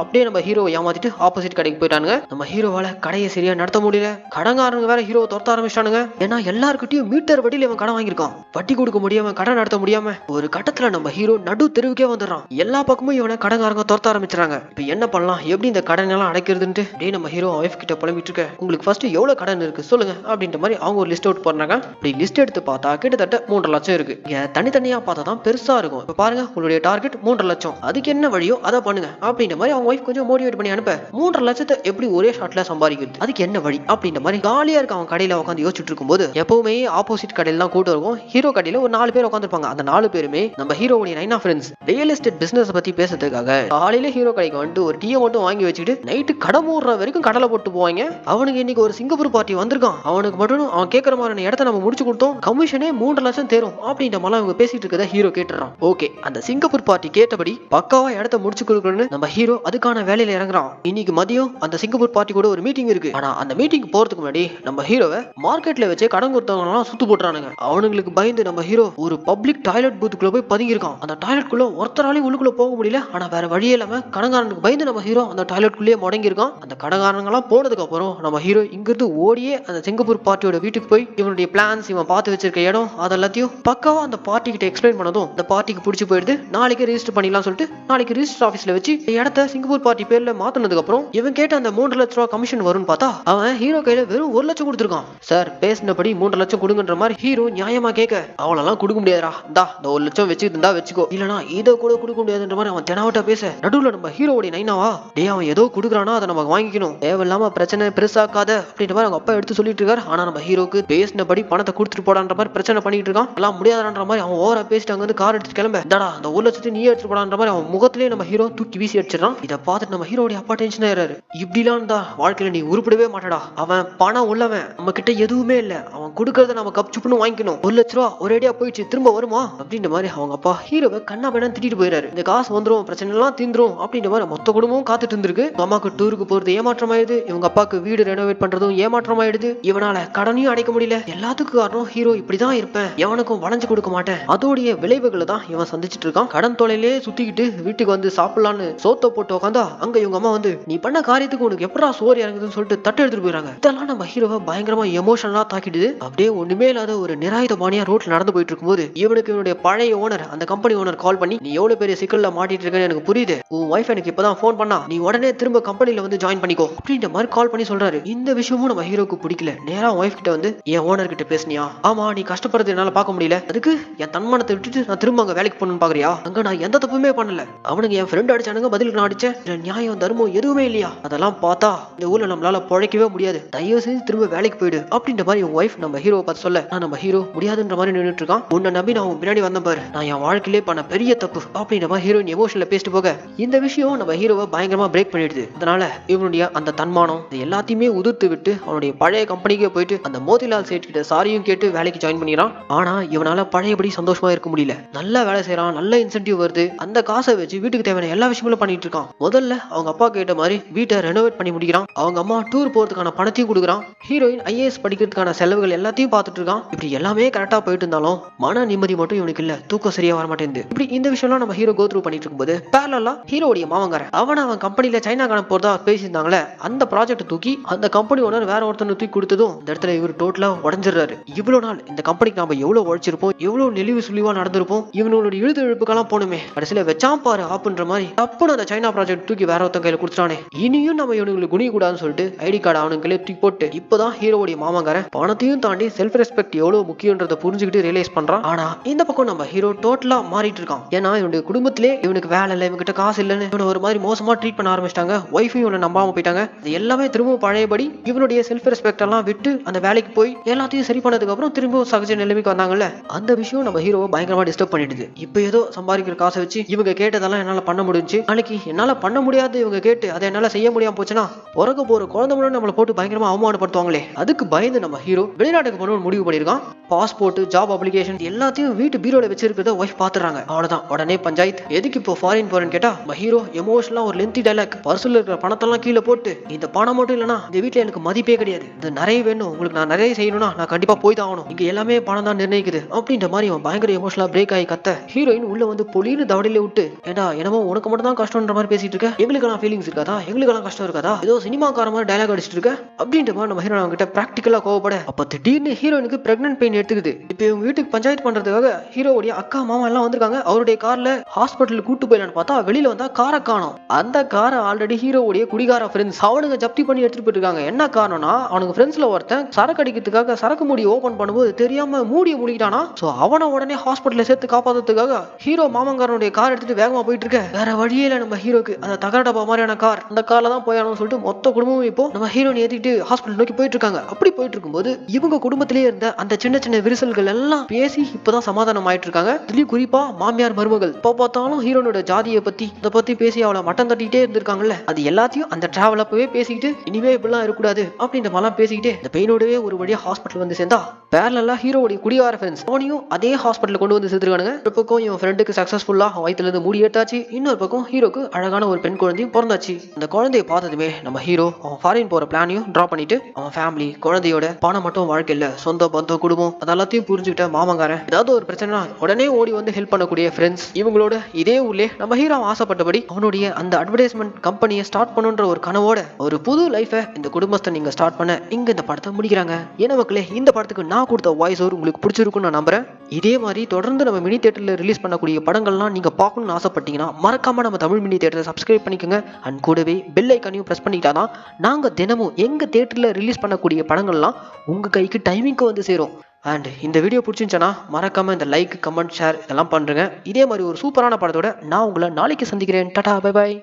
அப்படியே நம்ம ஹீரோவை ஏமாத்திட்டு ஆப்போசிட் கடைக்கு போயிட்டானுங்க. நம்ம ஹீரோவால கடையை சரியா நடத்த முடியல. கடங்காரங்க வேற ஹீரோவை துரத்த ஆரம்பிச்சிட்டானுங்க. ஏன்னா எல்லாருக்கிட்டையும் மீட்டர் வட்டியில இவன் கடன் வாங்கியிருக்கான். வட்டி கொடுக்க முடியாம கடன் நடத்த முடியாம ஒரு கட்டத்துல நம்ம ஹீரோ நடு தெருவுக்கே வந்துடுறான். எல்லா பக்கமும் இவனை கடங்காரங்க துரத்த ஆரம்பிச்சிடறாங்க. இப்போ என்ன பண்ணலாம்? எப்படி இந்த கடன் கடனெல்லாம் அடைக்கிறதுன்ட்டு அப்படியே நம்ம ஹீரோ ஒய்ஃப் கிட்ட புலம்பிட்டு இருக்க உங்களுக்கு ஃபர்ஸ்ட் எவ்வளவு கடன் இருக்கு? சொல்லுங்க. அப்படின்ற மாதிரி அவங்க ஒரு லிஸ்ட் அவுட் பண்ணாங்க அப்படி லிஸ்ட் எடுத்து பார்த்தா கிட்டத்தட்ட மூன்றரை லட்சம் இருக்கு. இங்க தனித்தனியா பார்த்தா தான் பெருசா இருக்கும். இப்போ பாருங்க உங்களுடைய டார்கெட் மூன்றரை லட்சம். அதுக்கு என்ன வழியோ அதை பண்ணுங்க. அப்படின்ற மாதிரி அவங்க ஒய்ஃப் கொஞ்சம் மோட்டிவேட் பண்ணி அனுப்ப. மூன்றரை லட்சத்தை எப்படி ஒரே ஷாட்ல சம்பாதிக்கிறது? அதுக்கு என்ன வழி? அப்படின்ற மாதிரி காலியா இருக்க அவன் கடையில உட்காந்து யோசிச்சுட்டு இருக்கும்போது எப்பவுமே ஆப்போசிட் கடையில தான் கூட்டம் இருக்கும். ஹீரோ கடையில ஒரு நாலு பேர் உட்காந்துருப்பாங்க அந்த நாலு பேருமே நம்ம ஹீரோவுடைய நைனா ஃப்ரெண்ட்ஸ் ரியல் எஸ்டேட் பிசினஸ் பத்தி பேசுறதுக்காக காலையில ஹீரோ கடைக்கு வந்துட்டு ஒரு டீயை மட்டும் வாங்கி வச்சுட்டு நைட்டு கடமூடுற வரைக்கும் கடலை போட்டு போவாங்க. அவனுக்கு இன்னைக்கு ஒரு சிங்கப்பூர் பார்ட்டி வந்திருக்கான். அவனுக்கு மட்டும் அவன் கேட்கற மாதிரியான இடத்த நம்ம முடிச்சு கொடுத்தோம். கமிஷனே மூன்று லட்சம் தேரும் அப்படின்ற மாதிரி அவங்க பேசிட்டு இருக்கத ஹீரோ கேட்டுறான். ஓகே அந்த சிங்கப்பூர் பார்ட்டி கேட்டபடி பக்காவா இடத்த முடிச்சு கொடுக்கணும்னு நம்ம ஹீரோ அதுக்கான வேலையில இறங்குறான். இன்னைக்கு மதியம் அந்த சிங்கப்பூர் பார்ட்டி கூட ஒரு மீட்டிங் இருக்கு. ஆனா அந்த மீட்டிங் போறதுக்கு முன்னாடி நம்ம ஹீரோவை மார்க்கெட்ல வச்சு கடன் கொடுத்தவங்க எல்லாம் சுத்து போட்டுறானுங்க. அவனுங்களுக்கு பயந்து நம்ம ஹீரோ ஒரு பப்ளிக் டாய்லெட் பூத்துக்குள்ள போய் பதுங்கியிருக்கான். அந்த டாய்லெட் குள்ள ஒருத்தராலையும் உள்ளுக்குள்ள போக முடியல. ஆனா வேற வழியே இல்லாம கடங்காரனுக்கு பயந்து நம்ம ஹீரோ அந்த டாய்லெட் முடங்கி இருக்கான் அந்த கடங்காரங்கெல்லாம் போனதுக்கு அப்புறம் நம்ம ஹீரோ இங்கிருந்து ஓடியே அந்த சிங்கப்பூர் பார்ட்டியோட வீட்டுக்கு போய் இவனுடைய பிளான்ஸ் இவன் பார்த்து வச்சிருக்க இடம் அது எல்லாத்தையும் பக்காவா அந்த பார்ட்டி கிட்ட எக்ஸ்பிளைன் பண்ணதும் அந்த பார்ட்டிக்கு பிடிச்சி போயிடுது நாளைக்கு ரெஜிஸ்டர் பண்ணிடலாம் சொல்லிட்டு நாளைக்கு ரிஜிஸ்டர் ஆஃபீஸ்ல வச்சு இடத்த சிங்கப்பூர் பார்ட்டி பேர்ல மாத்தினதுக்கு அப்புறம் இவன் கேட்ட அந்த மூன்று லட்ச ரூபா கமிஷன் வரும்னு பார்த்தா அவன் ஹீரோ கையில வெறும் ஒரு லட்சம் கொடுத்துருக்கான். சார் பேசினபடி மூன்று லட்சம் கொடுங்கன்ற மாதிரி ஹீரோ நியாயமா கேட்க அவளெல்லாம் கொடுக்க முடியாதா இந்தா இந்த ஒரு லட்சம் வச்சுக்கிட்டு வச்சுக்கோ. இல்லனா இதை கூட கொடுக்க முடியாதுன்ற மாதிரி அவன் தெனாவட்டா பேச. நடுவுல நம்ம ஹீரோவுடைய நைனாவா? டே அவன் ஏதோ கொடுக்குறானா அதை நம்ம வாங்கிக்கணும். தேவையில்லாம பிரச்சனை பெருசாக்காத அப்படின்ற மாதிரி அவங்க அப்பா எடுத்து சொல்லிட்டு இருக்காரு. ஆனா நம்ம ஹீரோக்கு பேசினபடி பணத்தை கொடுத்துட்டு போடான்ற மாதிரி பிரச்சனை பண்ணிட்டு இருக்கான். எல்லாம் முடியாதான்ற மாதிரி அவன் ஓவரா பேசிட்டு அங்க வந்து கார் எடுத்து கிளம்ப. தடா அந்த ஒரு லட்சத்தை நீ எடுத்துட்டு போடான்ற மாதிரி அவன் முகத்திலேயே நம்ம ஹீரோ தூக்கி வீசி அடிச்சிடறான். இதை பார்த்துட்டு நம்ம ஹீரோடைய அப்பா டென்ஷன் ஆயிடுறாரு. இப்படிலாம் இருந்தா வாழ்க்கையில நீ உருப்படவே மாட்டடா. அவன் பணம் உள்ளவன். நம்ம கிட்ட எதுவுமே இல்ல. அவன் கொடுக்கறத நம்ம கப் சுப்புன்னு வாங்கிக்கணும். ஒரு லட்ச ரூபா ஒரேடியா போயிடுச்சு. திரும்ப வருமா? அப்படின்ற மாதிரி அவங்க அப்பா ஹீரோவை கண்ணா பேனா திட்டிட்டு போயிறாரு இந்த காசு வந்துரும் பிரச்சனை எல்லாம் தீந்துரும் அப்படின்ற மாதிரி மொத்த குடும்பமும் காத்துட்டு இருந்திருக்கு. இவங்க அம்மாக்கு டூருக்கு போறது ஏமாற்றமாயிடுது. இவங்க அப்பாவுக்கு வீடு ரெனோவேட் பண்றதும் ஏமாற்றமாயிடுது. இவனால கடனையும் அடைக்க முடியல. எல்லாத்துக்கும் காரணம் ஹீரோ இப்படிதான் இருப்பேன். எவனுக்கும் வளைஞ்சு கொடுக்க மாட்டேன். அதோடைய விளைவுகளை தான் இவன் சந்திச்சிட்டு இருக்கான். கடன் தொலையிலே சுத்திக்கிட்டு வீட்டுக்கு வந்து சாப்பிடலான்னு சோத்த போட்டு உட்காந்தா அங்க இவங்க அம்மா வந்து நீ பண்ண காரியத்துக்கு உனக்கு எப்படா சோறு இறங்குதுன்னு சொல்லிட்டு தட்டு எடுத்துட்டு போயிறாங்க இதெல்லாம் நம்ம ஹீரோவை பயங்கரமா எமோஷனலா தாக்கிடுது. அப்படியே ஒண்ணுமே இல்லாத ஒரு நிராயுத பாணியா ரோட்ல நடந்து போயிட்டு இருக்கும்போது இவனுக்கு இவனுடைய பழைய ஓனர் அந்த கம்பெனி ஓனர் கால் பண்ணி நீ எவ்வளவு பெரிய சிக்கல்ல மாட்டிட்டு இருக்கன்னு எனக்கு புரியுது. உன் ஒய்ஃப் எனக்கு இப்பதான் ஃபோன் பண்ணா. நீ உடனே திரும்ப கம்பெனில வந்து ஜாயின் பண்ணிக்கோ. அப்படின்ற மாதிரி கால் பண்ணி சொல்றாரு. இந்த விஷயமும் நம்ம ஹீரோக்கு பிடிக்கல. நேரா ஒய்ஃப் கிட்ட வந்து என் ஓனர் கிட்ட பேசுனியா? ஆமா நீ கஷ்டப்படுறது என்னால பார்க்க முடியல. அதுக்கு? என் தன்மானத்தை விட்டுட்டு நான் திரும்ப அங்க வேலைக்கு போகணும்னு பாக்குறியா? அங்க நான் எந்த தப்புமே பண்ணல. அவனுங்க என் ஃப்ரெண்ட் அடிச்சானுங்க பதிலுக்கு நான் அடிச்சேன். நியாயம் தர்மம் எதுவுமே இல்லையா? அதெல்லாம் பார்த்தா இந்த ஊர்ல நம்மளால பழைக்கவே முடியாது. தயவு செஞ்சு திரும்ப வேலைக்கு போயிடு. அப்படின்ற மாதிரி உன் ஒய்ஃப் நம்ம ஹீரோ பார்த்து சொல்ல நான் நம்ம ஹீரோ முடியாதுன்ற மாதிரி நின்னுட்டு இருக்கான். உன்னை நம்பி நான் உன் பின்னாடி வந்த பாரு. நான் என் வாழ்க்கையிலே பண்ண பெரிய தப்பு. அப்படின்ற மாதிரி ஹீரோயின் எமோஷன்ல பேசிட்டு போக இந்த விஷயம் நம்ம ஹீரோவை பயங்கரமா பிரேக் பண்ணிடுது அதனால இவனுடைய அந்த தன்மானம் இது எல்லாத்தையுமே உதிர்த்து விட்டு அவனுடைய பழைய கம்பெனிக்கே போயிட்டு அந்த மோதிலால் சேட் கிட்ட சாரியும் கேட்டு வேலைக்கு ஜாயின் பண்ணிக்கிறான் ஆனா இவனால பழையபடி சந்தோஷமா இருக்க முடியல. நல்லா வேலை செய்யறான் நல்ல இன்சென்டிவ் வருது. அந்த காசை வச்சு வீட்டுக்கு தேவையான எல்லா விஷயங்களும் பண்ணிட்டு இருக்கான். முதல்ல அவங்க அப்பா கேட்ட மாதிரி வீட்டை ரெனோவேட் பண்ணி முடிக்கிறான். அவங்க அம்மா டூர் போறதுக்கான பணத்தையும் கொடுக்குறான். ஹீரோயின் ஐஏஎஸ் படிக்கிறதுக்கான செலவுகள் எல்லாத்தையும் பார்த்துட்டு இருக்கான். இப்படி எல்லாமே கரெக்டா போயிட்டு இருந்தாலும் மன நிம்மதி மட்டும் இவனுக்கு இல்ல. தூக்கம் சரியா வர மாட்டேங்குது. இப்படி இந்த விஷயம்லாம் நம்ம ஹீரோ கோத்ரூ பண்ணிட்டு இருக்கும்போது பேரலா ஹீரோடைய மாமங்காரன் அவன் அவன் கம்பெனில சைனா காண போறதா பேசியிருந்தாங்களே அந்த ப்ராஜெக்ட் தூக்கி அந்த கம்பெனி ஓனர் வேற ஒருத்தனை தூக்கி கொடுத்ததும் இந்த இடத்துல இவர் டோட்டலா உடஞ்சிடுறாரு. இவ்வளவு நாள் இந்த கம்பெனிக்கு நாம எவ்வளவு உழைச்சிருப்போம் எவ்வளவு நெளிவு சுழிவா நடந்திருப்போம் இவனோட எழுது எழுப்புக்கெல்லாம் போகணுமே கடைசியில வச்சாம் பாரு ஆப்புன்ற மாதிரி தப்புன்னு அந்த சைனா ப்ராஜெக்ட் தூக்கி வேற ஒருத்தன் கையில கொடுத்துட்டானே. இனியும் நம்ம இவனுங்களுக்கு குனிய கூடாதுன்னு சொல்லிட்டு ஐடி கார்டு அவனுங்களே தூக்கி போட்டு இப்பதான் ஹீரோவுடைய மாமாங்காரன் பணத்தையும் தாண்டி செல்ஃப் ரெஸ்பெக்ட் எவ்வளவு முக்கியன்றதை புரிஞ்சுக்கிட்டு ரியலைஸ் பண்றான். ஆனா இந்த பக்கம் நம்ம ஹீரோ டோட்டலா மாறிட்டு இருக்கான். ஏன்னா இவனுடைய குடும்பத்திலே இவனுக்கு வேலை இல்லை இவன்கிட்ட காசு இல்லைன்னு இவனை ஒரு மாதிரி மோசமா ட்ரீட் பண்ண ஆரம்பிச்சிட்டாங்க. ஒய்ஃபையும் இவனை நம்பாம போயிட்டாங்க. எல்லாமே திரும்பவும் பழையபடி இவனுடைய செல்ஃப் ரெஸ்பெக்ட் எல்லாம் விட்டு அந்த வேலைக்கு போய் எல்லாத்தையும் சரி பண்ணதுக்கு அப்புறம் திரும்பவும் சகஜ நிலைமைக்கு வந்தாங்கல்ல. அந்த விஷயம் நம்ம ஹீரோவை பயங்கரமா டிஸ்டர்ப் பண்ணிடுது. இப்போ ஏதோ சம்பாதிக்கிற காசை வச்சு இவங்க கேட்டதெல்லாம் என்னால பண்ண முடிஞ்சு நாளைக்கு என்னால பண்ண முடியாது இவங்க கேட்டு அதை என்னால செய்ய முடியாம போச்சுன்னா பிறக்க போற குழந்தை முன்னாடி நம்மளை போட்டு பயங்கரமா அவமானப்படுத்துவாங்களே. அதுக்கு பயந்து நம்ம ஹீரோ வெளிநாட்டுக்கு போகணும்னு முடிவு பண்ணியிருக்கான். பாஸ்போர்ட் ஜாப் அப்ளிகேஷன் எல்லாத்தையும் வீட்டு பீரோல வச்சிருக்கிறத ஒய்ஃப் பாத்துறாங்க. அவ்வளவுதான். உடனே பஞ்சாயத்து எதுக்கு இப்போ ஃபாரின் போறேன்னு கேட்டா நம்ம ஹீரோ எமோஷனலா ஒரு லென்த்தி டைலாக் பர்சனல் பர்ஸ்ல இருக்கிற பணத்தெல்லாம் கீழே போட்டு இந்த பணம் மட்டும் இல்லைனா இந்த வீட்ல எனக்கு மதிப்பே கிடையாது. இது நிறைய வேணும். உங்களுக்கு நான் நிறைய செய்யணும்னா நான் கண்டிப்பா போய் தான் ஆகணும். இங்க எல்லாமே பணம் தான் நிர்ணயிக்குது. அப்படின்ற மாதிரி அவன் பயங்கர எமோஷனலா பிரேக் ஆகி கத்த ஹீரோயின் உள்ள வந்து பொலின்னு தவடையில விட்டு ஏடா என்னமோ உனக்கு மட்டும் தான் கஷ்டம்ன்ற மாதிரி பேசிட்டு இருக்க? எங்களுக்கெல்லாம் ஃபீலிங்ஸ் இருக்காதா? எங்களுக்கெல்லாம் கஷ்டம் இருக்காதா? ஏதோ சினிமாக்கார மாதிரி டயலாக் அடிச்சிட்டு இருக்க? அப்படின்ற மாதிரி நம்ம ஹீரோ கிட்ட பிராக்டிக்கலா கோவப்பட அப்ப திடீர்னு ஹீரோயினுக்கு பிரெக்னன்ட் பெயின் எடுத்துக்குது. இப்போ இவங்க வீட்டுக்கு பஞ்சாயத்து பண்றதுக்காக ஹீரோவுடைய அக்கா மாமா எல்லாம் வந்திருக்காங்க. அவருடைய கார்ல ஹாஸ்பிட்டல் கூட்டு போயிடலான்னு பார்த்தா வெளியில வந்தா காரை காணும். அந்த காரை ஆல்ரெடி ஹீரோவுடைய குடிகார ஃப்ரெண்ட்ஸ் அவனுங்க ஜப்தி பண்ணி எடுத்துட்டு போயிருக்காங்க என்ன காரணம்னா அவனுக்கு ஃப்ரெண்ட்ஸ்ல ஒருத்தன் சரக்கு அடிக்கிறதுக்காக சரக்கு மூடி ஓபன் பண்ணும்போது தெரியாம மூடி மூடிட்டானா சோ அவனை உடனே ஹாஸ்பிட்டல்ல சேர்த்து காப்பாத்துறதுக்காக ஹீரோ மாமங்காரனுடைய கார் எடுத்துட்டு வேகமா போயிட்டு இருக்க வேற வழியே இல்ல நம்ம ஹீரோக்கு அந்த தகர டப்பா மாதிரியான கார் அந்த கார்ல தான் போயானு சொல்லிட்டு மொத்த குடும்பமும் இப்போ நம்ம ஹீரோனை ஏத்திட்டு ஹாஸ்பிட்டல் நோக்கி போயிட்டு இருக்காங்க அப்படி போயிட்டு இருக்கும்போது இவங்க குடும்பத்திலேயே இருந்த அந்த சின்ன சின்ன விரிசல்கள் எல்லாம் பேசி இப்பதான் சமாதானம் ஆயிட்டு இருக்காங்க இதுலயும் குறிப்பா மாமியார் மருமகள். இப்போ பார்த்தாலும் ஹீரோனோட ஜாதியை பத்தி இதை பத்தி பேசி அவளை மட்டம் தட்டிட்டே இருந்திருக்காங்கல்ல. அது எல்லாத்தையும் அந்த டிராவல் அப்பவே பேசிக்கிட்டு இனிமே இப்படிலாம் இருக்கக்கூடாது அப்படின்ற மாதிரிலாம் பேசிக்கிட்டு இந்த பெயினோடவே ஒரு வழியா ஹாஸ்பிட்டல் வந்து சேர்ந்தா பேரலாம் ஹீரோடைய குடியார ஃப்ரெண்ட்ஸ் அவனையும் அதே ஹாஸ்பிட்டல் கொண்டு வந்து சேர்த்துருக்கானுங்க. ஒரு பக்கம் இவன் ஃப்ரெண்டுக்கு சக்சஸ்ஃபுல்லா வயிற்றுல இருந்து மூடி எடுத்தாச்சு இன்னொரு பக்கம் ஹீரோக்கு அழகான ஒரு பெண் குழந்தையும் பிறந்தாச்சு. அந்த குழந்தைய பார்த்ததுமே நம்ம ஹீரோ அவன் ஃபாரின் போற பிளானையும் ட்ரா பண்ணிட்டு அவன் ஃபேமிலி குழந்தையோட பணம் மட்டும் வாழ்க்கை இல்ல சொந்த பந்தம் குடும்பம் அதெல்லாத்தையும் புரிஞ்சுக்கிட்ட மாமங்காரன். ஏதாவது ஒரு பிரச்சனை உடனே ஓடி வந்து ஹெல்ப் பண்ணக்கூடிய ஃப்ரெண்ட்ஸ் இவங்களோட இதே ஊர்லயே நம்ம ஹீரோ ஆசைப்பட்டபடி அவனுடைய அந்த அட்வர்டைஸ்மெண்ட் கம்பெனியை ஸ்டார்ட் பண்ணுன்ற ஒரு கனவோட ஒரு புது லைஃபை இந்த குடும்பத்தை நீங்க ஸ்டார்ட் பண்ண இங்க இந்த படத்தை முடிக்கிறாங்க. ஏன்னா மக்களே இந்த படத்துக்கு நான் கொடுத்த வாய்ஸ் ஓவர் உங்களுக்கு பிடிச்சிருக்கும்னு நான் நம்புறேன். இதே மாதிரி தொடர்ந்து நம்ம மினி தேட்டரில் ரிலீஸ் பண்ணக்கூடிய படங்கள்லாம் நீங்க பார்க்கணும்னு ஆசைப்பட்டீங்கன்னா மறக்காம நம்ம தமிழ் மினி தேட்டரை சப்ஸ்கிரைப் பண்ணிக்கோங்க. அண்ட் கூடவே பெல் ஐக்கானையும் ப்ரெஸ் பண்ணிக்கிட்டாதான் நாங்க தினமும் எங்க தேட்டரில் ரிலீஸ் பண்ணக்கூடிய படங்கள்லாம் உங்க கைக்கு டைமிங்க்கு வந்து சேரும். அண்ட் இந்த வீடியோ பிடிச்சிருந்துச்சுன்னா மறக்காம இந்த லைக் கமெண்ட் ஷேர் இதெல்லாம் பண்ணுறேங்க இதே மாதிரி ஒரு சூப்பரான படத்தோட நான் உங்களை நாளைக்கு சந்திக்கிறேன். Tata bye bye